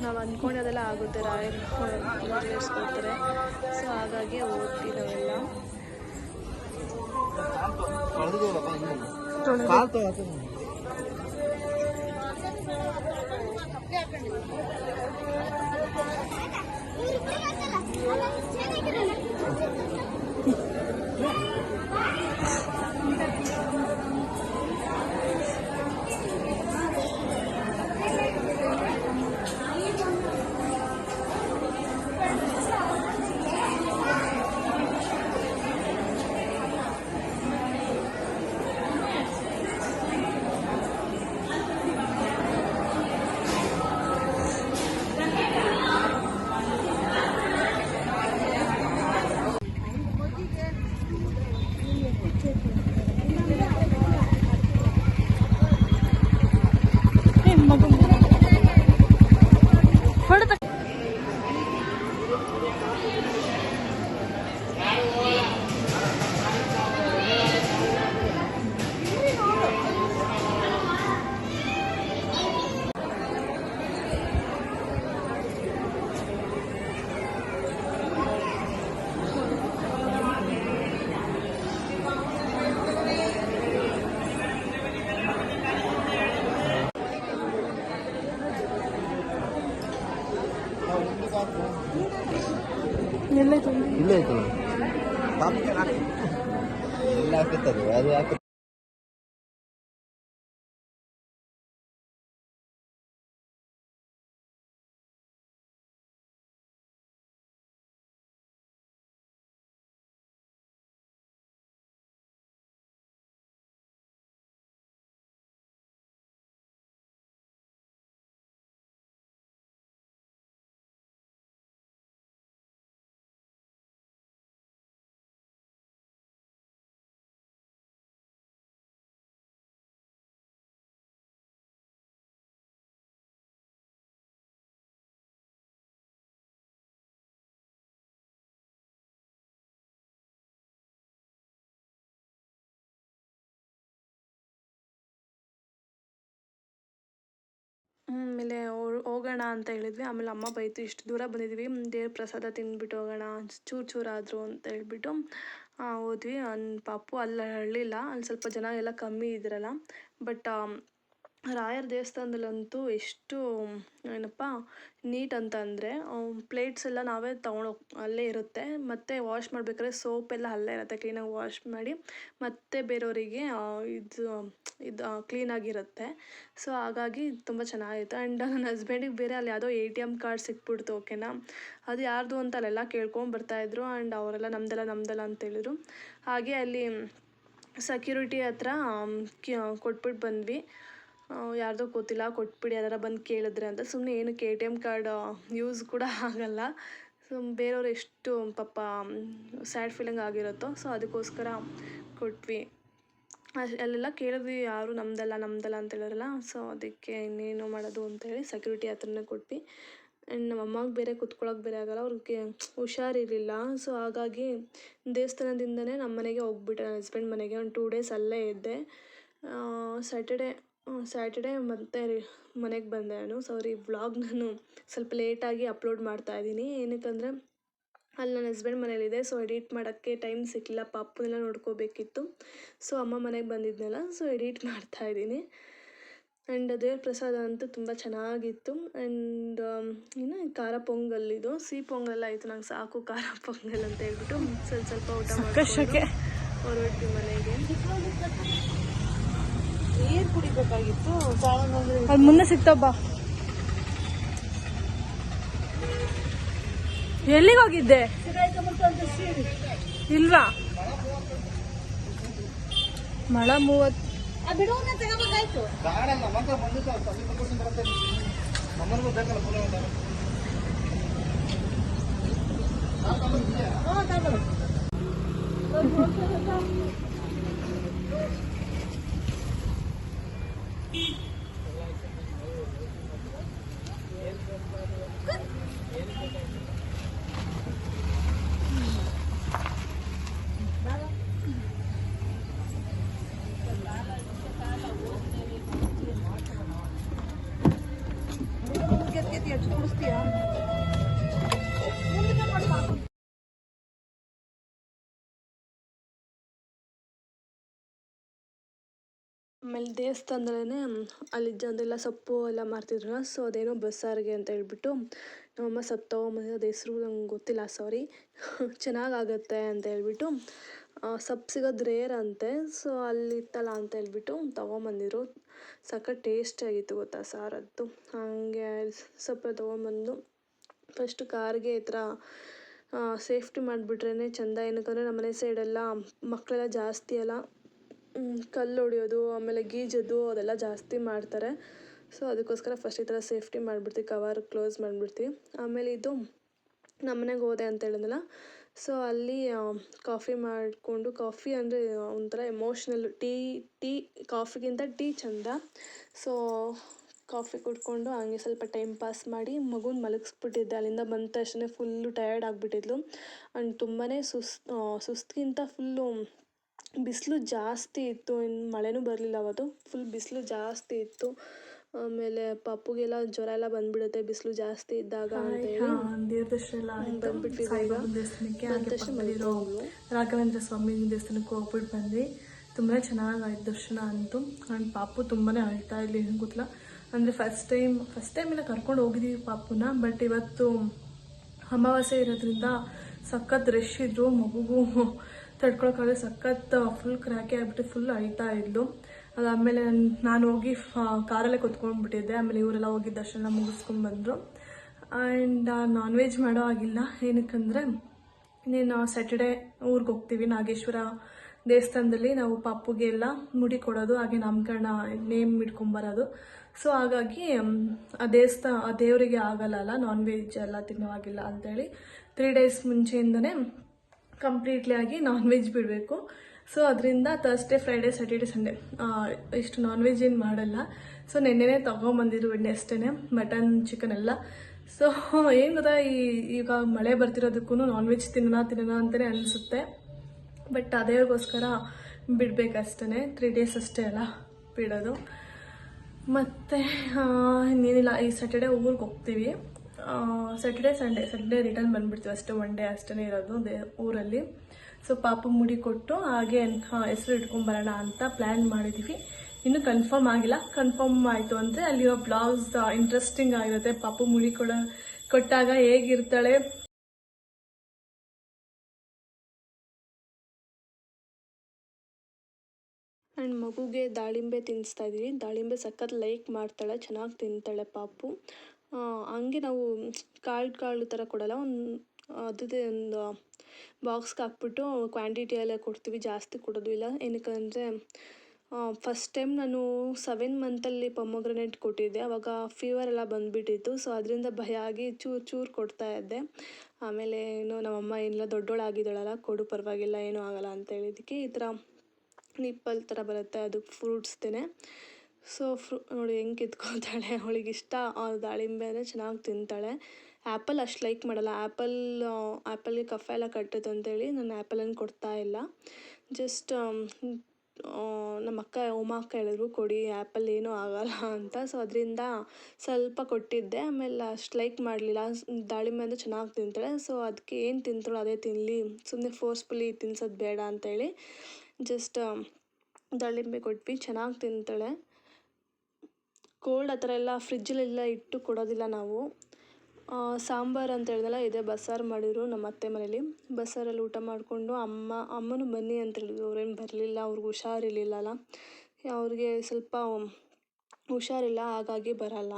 ನಾವು ಅಂದ್ಕೊಂಡಿದ್ದೆಲ್ಲ ಆಗುತ್ತೆ. ನೆರವೇರಿಸ್ಕೊಡ್ತಾರೆ ಸೊ ಹಾಗಾಗಿ ಹೋಗ್ತೀವಿ ನಾವೆಲ್ಲ. ಕಾಲ್ ತಗೋ ಎಲ್ಲೈತೆ ಆಮೇಲೆ ಹೋಗೋಣ ಅಂತ ಹೇಳಿದ್ವಿ. ಆಮೇಲೆ ಅಮ್ಮ ಬೈತು, ಇಷ್ಟು ದೂರ ಬಂದಿದ್ದೀವಿ ದೇವ್ರ ಪ್ರಸಾದ ತಿಂದ್ಬಿಟ್ಟು ಹೋಗೋಣ, ಚೂರು ಚೂರಾದರೂ ಅಂತ ಹೇಳ್ಬಿಟ್ಟು ಹೋದ್ವಿ. ಅನ್ ಪಾಪು ಅಲ್ಲಿ ಅಳ್ಳಿಲ್ಲ ಅಲ್ಲಿ ಸ್ವಲ್ಪ ಜನ ಎಲ್ಲ ಕಮ್ಮಿ ಇದ್ರಲ್ಲ. ಬಟ್ ರಾಯರ ದೇವಸ್ಥಾನದಲ್ಲಂತೂ ಎಷ್ಟು, ಏನಪ್ಪ, ನೀಟ್ ಅಂತ ಅಂದರೆ ಪ್ಲೇಟ್ಸ್ ಎಲ್ಲ ನಾವೇ ತಗೊಂಡೋಗಿ, ಅಲ್ಲೇ ಇರುತ್ತೆ. ಮತ್ತು ವಾಶ್ ಮಾಡಬೇಕಾದ್ರೆ ಸೋಪ್ ಎಲ್ಲ ಅಲ್ಲೇ ಇರುತ್ತೆ ಕ್ಲೀನಾಗಿ ವಾಶ್ ಮಾಡಿ. ಮತ್ತೆ ಬೇರೆಯವರಿಗೆ ಇದು ಇದು ಕ್ಲೀನಾಗಿರುತ್ತೆ ಸೊ ಹಾಗಾಗಿ ತುಂಬ ಚೆನ್ನಾಗಿತ್ತು ಆ್ಯಂಡ್ ನನ್ನ ಹಸ್ಬೆಂಡಿಗೆ ಬೇರೆ ಅಲ್ಲಿ ಯಾವುದೋ ಎ ಟಿ ಎಂ ಕಾರ್ಡ್ ಸಿಕ್ಬಿಡ್ತು ಓಕೆನಾ ಅದು ಯಾರ್ದು ಅಂತ ಅಲ್ಲೆಲ್ಲ ಕೇಳ್ಕೊಂಡು ಬರ್ತಾಯಿದ್ರು ಆ್ಯಂಡ್ ಅವರೆಲ್ಲ, ನಮ್ದೆಲ್ಲ ನಮ್ದೆಲ್ಲ ಅಂತ ಹೇಳಿದ್ರು. ಹಾಗೆ ಅಲ್ಲಿ ಸೆಕ್ಯೂರಿಟಿ ಹತ್ರ ಕೊಟ್ಬಿಟ್ಟು ಬಂದ್ವಿ. ಯಾರ್ದೋ ಗೊತ್ತಿಲ್ಲ, ಕೊಟ್ಬಿಡಿ, ಯಾರಾರ ಬಂದು ಕೇಳಿದ್ರೆ ಅಂತ. ಸುಮ್ಮನೆ ಏನಕ್ಕೆ A T M card use ಕೂಡ ಆಗಲ್ಲ. ಸೊ, ಬೇರೆಯವ್ರು ಎಷ್ಟು ಪಾಪ ಸ್ಯಾಡ್ ಫೀಲಿಂಗ್ ಆಗಿರುತ್ತೋ, ಸೊ, ಅದಕ್ಕೋಸ್ಕರ ಕೊಟ್ವಿ. ಅಲ್- ಅಲ್ಲೆಲ್ಲ ಕೇಳಿದ್ವಿ, ಯಾರು ನಮ್ದಲ್ಲ ನಮ್ದಲ್ಲ ಅಂತ ಹೇಳಿದ್ರಲ್ಲ ಸೊ, ಅದಕ್ಕೆ ಇನ್ನೇನು ಮಾಡೋದು ಅಂತೇಳಿ ಸೆಕ್ಯೂರಿಟಿ ಹತ್ರನೇ ಕೊಟ್ವಿ. ಆ್ಯಂಡ್ ನಮ್ಮ ಅಮ್ಮಗೆ ಬೇರೆ ಕುತ್ಕೊಳ್ಳೋಕೆ ಬೇರೆ ಆಗಲ್ಲ, ಅವ್ರಿಗೆ ಹುಷಾರಿರಲಿಲ್ಲ. ಸೊ, ಹಾಗಾಗಿ ದೇವಸ್ಥಾನದಿಂದನೇ ನಮ್ಮ ಮನೆಗೆ ಹೋಗ್ಬಿಟ್ಟೆ. ನನ್ನ ಹಸ್ಬೆಂಡ್ ಮನೆಗೆ ಒಂದು ಟೂ ಡೇಸ್ ಅಲ್ಲೇ ಇದ್ದೆ. ಸ್ಯಾಟರ್ಡೆ ಸ್ಯಾಟರ್ಡೆ ಮತ್ತೆ ಮನೆಗೆ ಬಂದೆ ನಾನು. ಸಾರಿ ವ್ಲಾಗ್ ನಾನು ಸ್ವಲ್ಪ ಲೇಟಾಗಿ ಅಪ್ಲೋಡ್ ಮಾಡ್ತಾ ಇದ್ದೀನಿ. ಏನಕ್ಕಂದರೆ ಅಲ್ಲಿ ನನ್ನ ಹಸ್ಬೆಂಡ್ ಮನೇಲಿದೆ ಸೊ ಎಡಿಟ್ ಮಾಡೋಕ್ಕೆ ಟೈಮ್ ಸಿಕ್ಕಿಲ್ಲ ಪಾಪನೆಲ್ಲ ನೋಡ್ಕೋಬೇಕಿತ್ತು. ಸೊ ಅಮ್ಮ ಮನೆಗೆ ಬಂದಿದ್ನಲ್ಲ ಸೊ ಎಡಿಟ್ ಮಾಡ್ತಾ ಇದ್ದೀನಿ. ಆ್ಯಂಡ್ ದೇವ್ರ ಪ್ರಸಾದ ಅಂತೂ ತುಂಬ ಚೆನ್ನಾಗಿತ್ತು. ಆ್ಯಂಡ್ ಇನ್ನು ಖಾರ ಪೊಂಗಲ್ ಇದು ಸಿಹಿ ಪೊಂಗಲ್ ಆಯಿತು ನಂಗೆ ಸಾಕು ಖಾರ ಪೊಂಗಲ್ ಅಂತ ಹೇಳ್ಬಿಟ್ಟು. ಸ್ವಲ್ಪ ಸ್ವಲ್ಪ ಊಟ ಮಾಡ್ಕೊಂಡು ಅವ್ರ ಮನೆಗೆ. ನೀರು ಕುಡಿಬೇಕಾಗಿತ್ತು ಅದು ಮುಂದೆ ಸಿಗ್ತಾವ ಬಾ ಎಲ್ಲಿಗೆ ಹೋಗಿದ್ದೆ? ಇಲ್ವಾ? ಮಳ ಮೂವತ್ತು ಆಮೇಲೆ ದೇವಸ್ಥಾನದಲ್ಲೇ ಅಲ್ಲಿ ಅದೆಲ್ಲ ಸೊಪ್ಪು ಎಲ್ಲ ಮಾರ್ತಿದ್ರಲ್ಲ, ಸೊ ಅದೇನೋ ಬಸ್ಸಾರಿಗೆ ಅಂತ ಹೇಳ್ಬಿಟ್ಟು ನಮ್ಮಮ್ಮ ಸೊಪ್ಪು ತೊಗೊಂಬಂದಿದ್ದು ಅದು ಹೆಸ್ರು ನಂಗೆ ಗೊತ್ತಿಲ್ಲ ಸಾರಿ ಚೆನ್ನಾಗಾಗತ್ತೆ ಅಂತ ಹೇಳ್ಬಿಟ್ಟು ಸೊಪ್ಪು ಸಿಗೋದು ರೇರ್ ಅಂತೆ ಸೊ ಅಲ್ಲಿತ್ತಲ್ಲ ಅಂತ ಹೇಳ್ಬಿಟ್ಟು ತೊಗೊಂಬಂದಿದ್ರು. ಸಖತ್ ಟೇಸ್ಟ್ ಆಗಿತ್ತು ಗೊತ್ತಾ ಸಾರದ್ದು ಹಾಗೆ ಸೊಪ್ಪು ತೊಗೊಂಬಂದು ಫಸ್ಟು ಕಾರ್ಗೆ ಈ ಥರ ಸೇಫ್ಟಿ ಮಾಡಿಬಿಟ್ರೇ ಚೆಂದ. ಏನಕ್ಕಂದರೆ ನಮ್ಮ ಮನೆ ಸೈಡೆಲ್ಲ ಮಕ್ಕಳೆಲ್ಲ ಜಾಸ್ತಿ ಅಲ್ಲ. ಕಲ್ಲು ಹೊಡಿಯೋದು, ಆಮೇಲೆ ಗೀಜೋದು, ಅದೆಲ್ಲ ಜಾಸ್ತಿ ಮಾಡ್ತಾರೆ. ಸೊ ಅದಕ್ಕೋಸ್ಕರ ಫಸ್ಟ್ ಈ ಥರ ಸೇಫ್ಟಿ ಮಾಡಿಬಿಡ್ತೀವಿ ಕವರ್ ಕ್ಲೋಸ್ ಮಾಡಿಬಿಡ್ತೀವಿ. ಆಮೇಲೆ ಇದು ನಮ್ಮ ಮನೆಗೆ ಹೋದೆ ಅಂತ ಹೇಳಿದ್ನಲ್ಲ ಸೊ ಅಲ್ಲಿ ಕಾಫಿ ಮಾಡಿಕೊಂಡು ಕಾಫಿ ಅಂದರೆ ಒಂಥರ ಎಮೋಷ್ನಲ್ ಟೀ ಟೀ ಕಾಫಿಗಿಂತ ಟೀ ಚಂದ. ಸೊ ಕಾಫಿ ಕುಡ್ಕೊಂಡು ಹಂಗೆ ಸ್ವಲ್ಪ ಟೈಮ್ ಪಾಸ್ ಮಾಡಿ ಮಗುನ ಮಲಗಿಸ್ಬಿಟ್ಟಿದ್ದೆ. ಅಲ್ಲಿಂದ ಬಂದ ತಕ್ಷಣ ಫುಲ್ಲು ಟಯರ್ಡ್ ಆಗಿಬಿಟ್ಟಿದ್ಲು. ಆ್ಯಂಡ್ ತುಂಬಾ ಸುಸ್ ಸುಸ್ತಿಗಿಂತ ಫುಲ್ಲು ಬಿಸಿಲು ಜಾಸ್ತಿ ಇತ್ತು ಇನ್ನು ಮಳೆನೂ ಬರಲಿಲ್ಲ ಅವತ್ತು. ಫುಲ್ ಬಿಸಿಲು ಜಾಸ್ತಿ ಇತ್ತು. ಆಮೇಲೆ ಪಪ್ಪುಗೆಲ್ಲ ಜ್ವರ ಎಲ್ಲ ಬಂದ್ಬಿಡುತ್ತೆ ಬಿಸಿಲು ಜಾಸ್ತಿ ಇದ್ದಾಗ ರಾಘವೇಂದ್ರ ಸ್ವಾಮಿ ದೇವಸ್ಥಾನಕ್ಕೆ ಹೋಗ್ಬಿಟ್ಟು ಬಂದ್ವಿ. ತುಂಬಾ ಚೆನ್ನಾಗಾಯ್ತು ದರ್ಶನ ಅಂತೂ. ಆ್ಯಂಡ್ ಪಾಪು ತುಂಬಾನೇ ಅಳ್ತಾ ಇಲ್ಲಿ ಗೊತ್ತಿಲ್ಲ. ಅಂದರೆ ಫಸ್ಟ್ ಟೈಮ್ ಫಸ್ಟ್ ಟೈಮ್ ಎಲ್ಲ ಕರ್ಕೊಂಡು ಹೋಗಿದ್ದೀವಿ ಪಾಪುನ ಬಟ್ ಇವತ್ತು ಅಮಾವಾಸ್ಯೆ ಇರೋದ್ರಿಂದ ಸಖತ್ ರಶ್ ಇದ್ರು ಮಗುಗೂ ತಡ್ಕೊಳಕ್ಕಾಗದೆ ಸಖತ್ ಫುಲ್ ಕ್ರ್ಯಾಕೆ ಆಗ್ಬಿಟ್ಟು ಫುಲ್ ಅಳ್ತಾ ಇದ್ಲು. ಅದಾದಮೇಲೆ ನಾನು ಹೋಗಿ ಕಾರಲ್ಲೇ ಕೂತ್ಕೊಂಡ್ಬಿಟ್ಟಿದ್ದೆ. ಆಮೇಲೆ ಇವರೆಲ್ಲ ಹೋಗಿ ದರ್ಶನ ಮುಗಿಸ್ಕೊಂಡು ಬಂದರು. ಆ್ಯಂಡ್ ನಾನ್ ವೆಜ್ ಮಾಡೋ ಆಗಿಲ್ಲ ಏನಕ್ಕಂದರೆ, ನೀನು ಸ್ಯಾಟರ್ಡೇ ಊರಿಗೆ ಹೋಗ್ತೀವಿ. ನಾಗೇಶ್ವರ ದೇವಸ್ಥಾನದಲ್ಲಿ ನಾವು ಪಾಪುಗೆಲ್ಲ ಮುಡಿ ಕೊಡೋದು, ಹಾಗೆ ನಾಮಕರಣ ನೇಮ್ ಇಟ್ಕೊಂಬರೋದು ಸೊ ಹಾಗಾಗಿ ಆ ದೇವಸ್ಥಾನ ಆ ದೇವರಿಗೆ ಆಗಲ್ಲ ನಾನ್ ವೆಜ್ ಎಲ್ಲ ತಿನ್ನೋ ಆಗಿಲ್ಲ ಅಂತೇಳಿ. ತ್ರೀ ಡೇಸ್ ಮುಂಚೆಯಿಂದನೇ ಕಂಪ್ಲೀಟ್ಲಿ ಆಗಿ ನಾನ್ ವೆಜ್ ಬಿಡಬೇಕು. ಸೊ ಅದರಿಂದ ತರ್ಸ್ಡೇ ಫ್ರೈಡೇ ಸ್ಯಾಟರ್ಡೆ ಸಂಡೇ ಇಷ್ಟು ನಾನ್ ವೆಜ್ ಏನು ಮಾಡಲ್ಲ. ಸೊ ನೆನ್ನೆನೇ ತೊಗೊಂಬಂದಿದ್ರು ನೆಸ್ಟೇ ಮಟನ್ ಚಿಕನ್ ಎಲ್ಲ. ಸೊ ಏನು ಗೊತ್ತಾ, ಈ, ಈಗ ಮಳೆ ಬರ್ತಿರೋದಕ್ಕೂ ನಾನ್ ವೆಜ್ ತಿನ್ನೋಣ ತಿನ್ನೋಣ ಅಂತಲೇ ಅನಿಸುತ್ತೆ. ಬಟ್ ಅದೇಗೋಸ್ಕರ ಬಿಡಬೇಕಷ್ಟೇ ತ್ರೀ ಡೇಸ್ ಅಷ್ಟೇ ಅಲ್ಲ ಬಿಡೋದು. ಮತ್ತು ಇನ್ನೇನಿಲ್ಲ, ಈ ಸ್ಯಾಟರ್ಡೆ ಊರಿಗೆ ಹೋಗ್ತೀವಿ. ಸ್ಯಾಟರ್ಡೆ ಸಂಡೇ ಸಂಡೇ ರಿಟರ್ನ್ ಬಂದುಬಿಡ್ತೀವಿ ಅಷ್ಟೇ ಒನ್ ಡೇ ಅಷ್ಟೇ ಇರೋದು ಊರಲ್ಲಿ. ಸೊ ಪಾಪ ಮುಡಿ ಕೊಟ್ಟು ಹಾಗೆ ಹೆಸರು ಇಟ್ಕೊಂಬರೋಣ ಅಂತ ಪ್ಲ್ಯಾನ್ ಮಾಡಿದ್ದೀವಿ ಇನ್ನೂ ಕನ್ಫರ್ಮ್ ಆಗಿಲ್ಲ. ಕನ್ಫರ್ಮ್ ಆಯಿತು ಅಂದರೆ ಅಲ್ಲಿರೋ ಬ್ಲಾಗ್ಸ್ ಇಂಟ್ರೆಸ್ಟಿಂಗ್ ಆಗಿರುತ್ತೆ. ಪಾಪು ಮುಡಿ ಕೊಡ, ಕೊಟ್ಟಾಗ ಹೇಗಿರ್ತಾಳೆ? ಆ್ಯಂಡ್ ಮಗುಗೆ ದಾಳಿಂಬೆ ತಿನ್ನಿಸ್ತಾ ಇದ್ದೀವಿ ದಾಳಿಂಬೆ ಸಖತ್ ಲೈಕ್ ಮಾಡ್ತಾಳೆ, ಚೆನ್ನಾಗಿ ತಿಂತಾಳೆ ಪಾಪು. ಹಂಗೆ ನಾವು ಕಾಳು ಕಾಳು ಥರ ಕೊಡಲ್ಲ, ಒಂದು ಅದೇ ಒಂದು ಬಾಕ್ಸ್ಗೆ ಹಾಕ್ಬಿಟ್ಟು ಕ್ವಾಂಟಿಟಿ ಎಲ್ಲ ಕೊಡ್ತೀವಿ, ಜಾಸ್ತಿ ಕೊಡೋದು ಇಲ್ಲ. ಏನಕ್ಕಂದರೆ ಫಸ್ಟ್ ಟೈಮ್ ನಾನು ಸೆವೆನ್ ಮಂತಲ್ಲಿ ಪೊಮೊಗ್ರನೇಟ್ ಕೊಟ್ಟಿದ್ದೆ. ಅವಾಗ ಫೀವರ್ ಎಲ್ಲ ಬಂದುಬಿಟ್ಟಿತ್ತು ಸೊ ಅದರಿಂದ ಭಯ ಆಗಿ ಚೂರು ಚೂರು ಕೊಡ್ತಾ ಇದ್ದೆ. ಆಮೇಲೆ ಏನು ನಮ್ಮಮ್ಮ ಏನಿಲ್ಲ, ದೊಡ್ಡೋಳಾಗಿದ್ದಾಳಲ್ಲ, ಕೊಡು ಪರವಾಗಿಲ್ಲ, ಏನೂ ಆಗಲ್ಲ ಅಂತ ಹೇಳಿದ್ದಕ್ಕೆ ಈ ಥರ ನಿಪ್ಪಲ್ ಥರ ಬರುತ್ತೆ, ಅದು ಫ್ರೂಟ್ಸ್ದೇ ಸೊ ಫ್ರೂ, ನೋಡಿ ಹೆಂಗೆ ಕಿತ್ಕೊತಾಳೆ ಅವಳಿಗೆ ಇಷ್ಟ ದಾಳಿಂಬೆ ಅಂದರೆ ಚೆನ್ನಾಗಿ ತಿಂತಾಳೆ. ಆ್ಯಪಲ್ ಅಷ್ಟು ಲೈಕ್ ಮಾಡಲ್ಲ. ಆ್ಯಪಲ್ ಆ್ಯಪಲ್ಗೆ ಕಫ ಎಲ್ಲ ಕಟ್ಟುತ್ತೆ ಅಂತೇಳಿ ನಾನು ಆ್ಯಪಲನ್ನು ಕೊಡ್ತಾ ಇಲ್ಲ. ಜಸ್ಟ್ ನಮ್ಮ ಅಕ್ಕ, ಉಮಾ ಅಕ್ಕ ಹೇಳಿದ್ರು, ಕೊಡಿ, ಆ್ಯಪಲ್ ಏನೂ ಆಗಲ್ಲ ಅಂತ. ಸೊ ಅದರಿಂದ ಸ್ವಲ್ಪ ಕೊಟ್ಟಿದ್ದೆ. ಆಮೇಲೆ ಅಷ್ಟು ಲೈಕ್ ಮಾಡಲಿಲ್ಲ. ದಾಳಿಂಬೆ ಅಂದರೆ ಚೆನ್ನಾಗಿ ತಿಂತಾಳೆ. ಸೊ ಅದಕ್ಕೆ ಏನು ತಿಂತಾಳೋ ಅದೇ ತಿನ್ನಲಿ ಸುಮ್ಮನೆ ಫೋರ್ಸ್ಫುಲಿ ತಿನ್ಸೋದು ಬೇಡ ಅಂತೇಳಿ ಜಸ್ಟ್ ದಾಳಿಂಬೆ ಕೊಟ್ವಿ. ಚೆನ್ನಾಗಿ ತಿಂತಾಳೆ. ಕೋಲ್ಡ್ ಆ ಥರ ಎಲ್ಲ ಫ್ರಿಜ್ಜಲ್ಲೆಲ್ಲ ಇಟ್ಟು ಕೊಡೋದಿಲ್ಲ ನಾವು. ಸಾಂಬಾರು ಅಂತ ಹೇಳಿದ್ನಲ್ಲ ಇದೆ ಬಸ್ಸಾರು ಮಾಡಿದ್ರು ನಮ್ಮ ಅತ್ತೆ ಮನೇಲಿ. ಬಸ್ಸಾರಲ್ಲಿ ಊಟ ಮಾಡಿಕೊಂಡು ಅಮ್ಮ, ಅಮ್ಮನೂ ಬನ್ನಿ ಅಂತ ಹೇಳಿದ್ರು. ಅವ್ರೇನು ಬರಲಿಲ್ಲ, ಅವ್ರಿಗೆ ಹುಷಾರಿರಲಿಲ್ಲಲ್ಲ ಅವ್ರಿಗೆ ಸ್ವಲ್ಪ ಹುಷಾರಿಲ್ಲ, ಹಾಗಾಗಿ ಬರಲ್ಲ.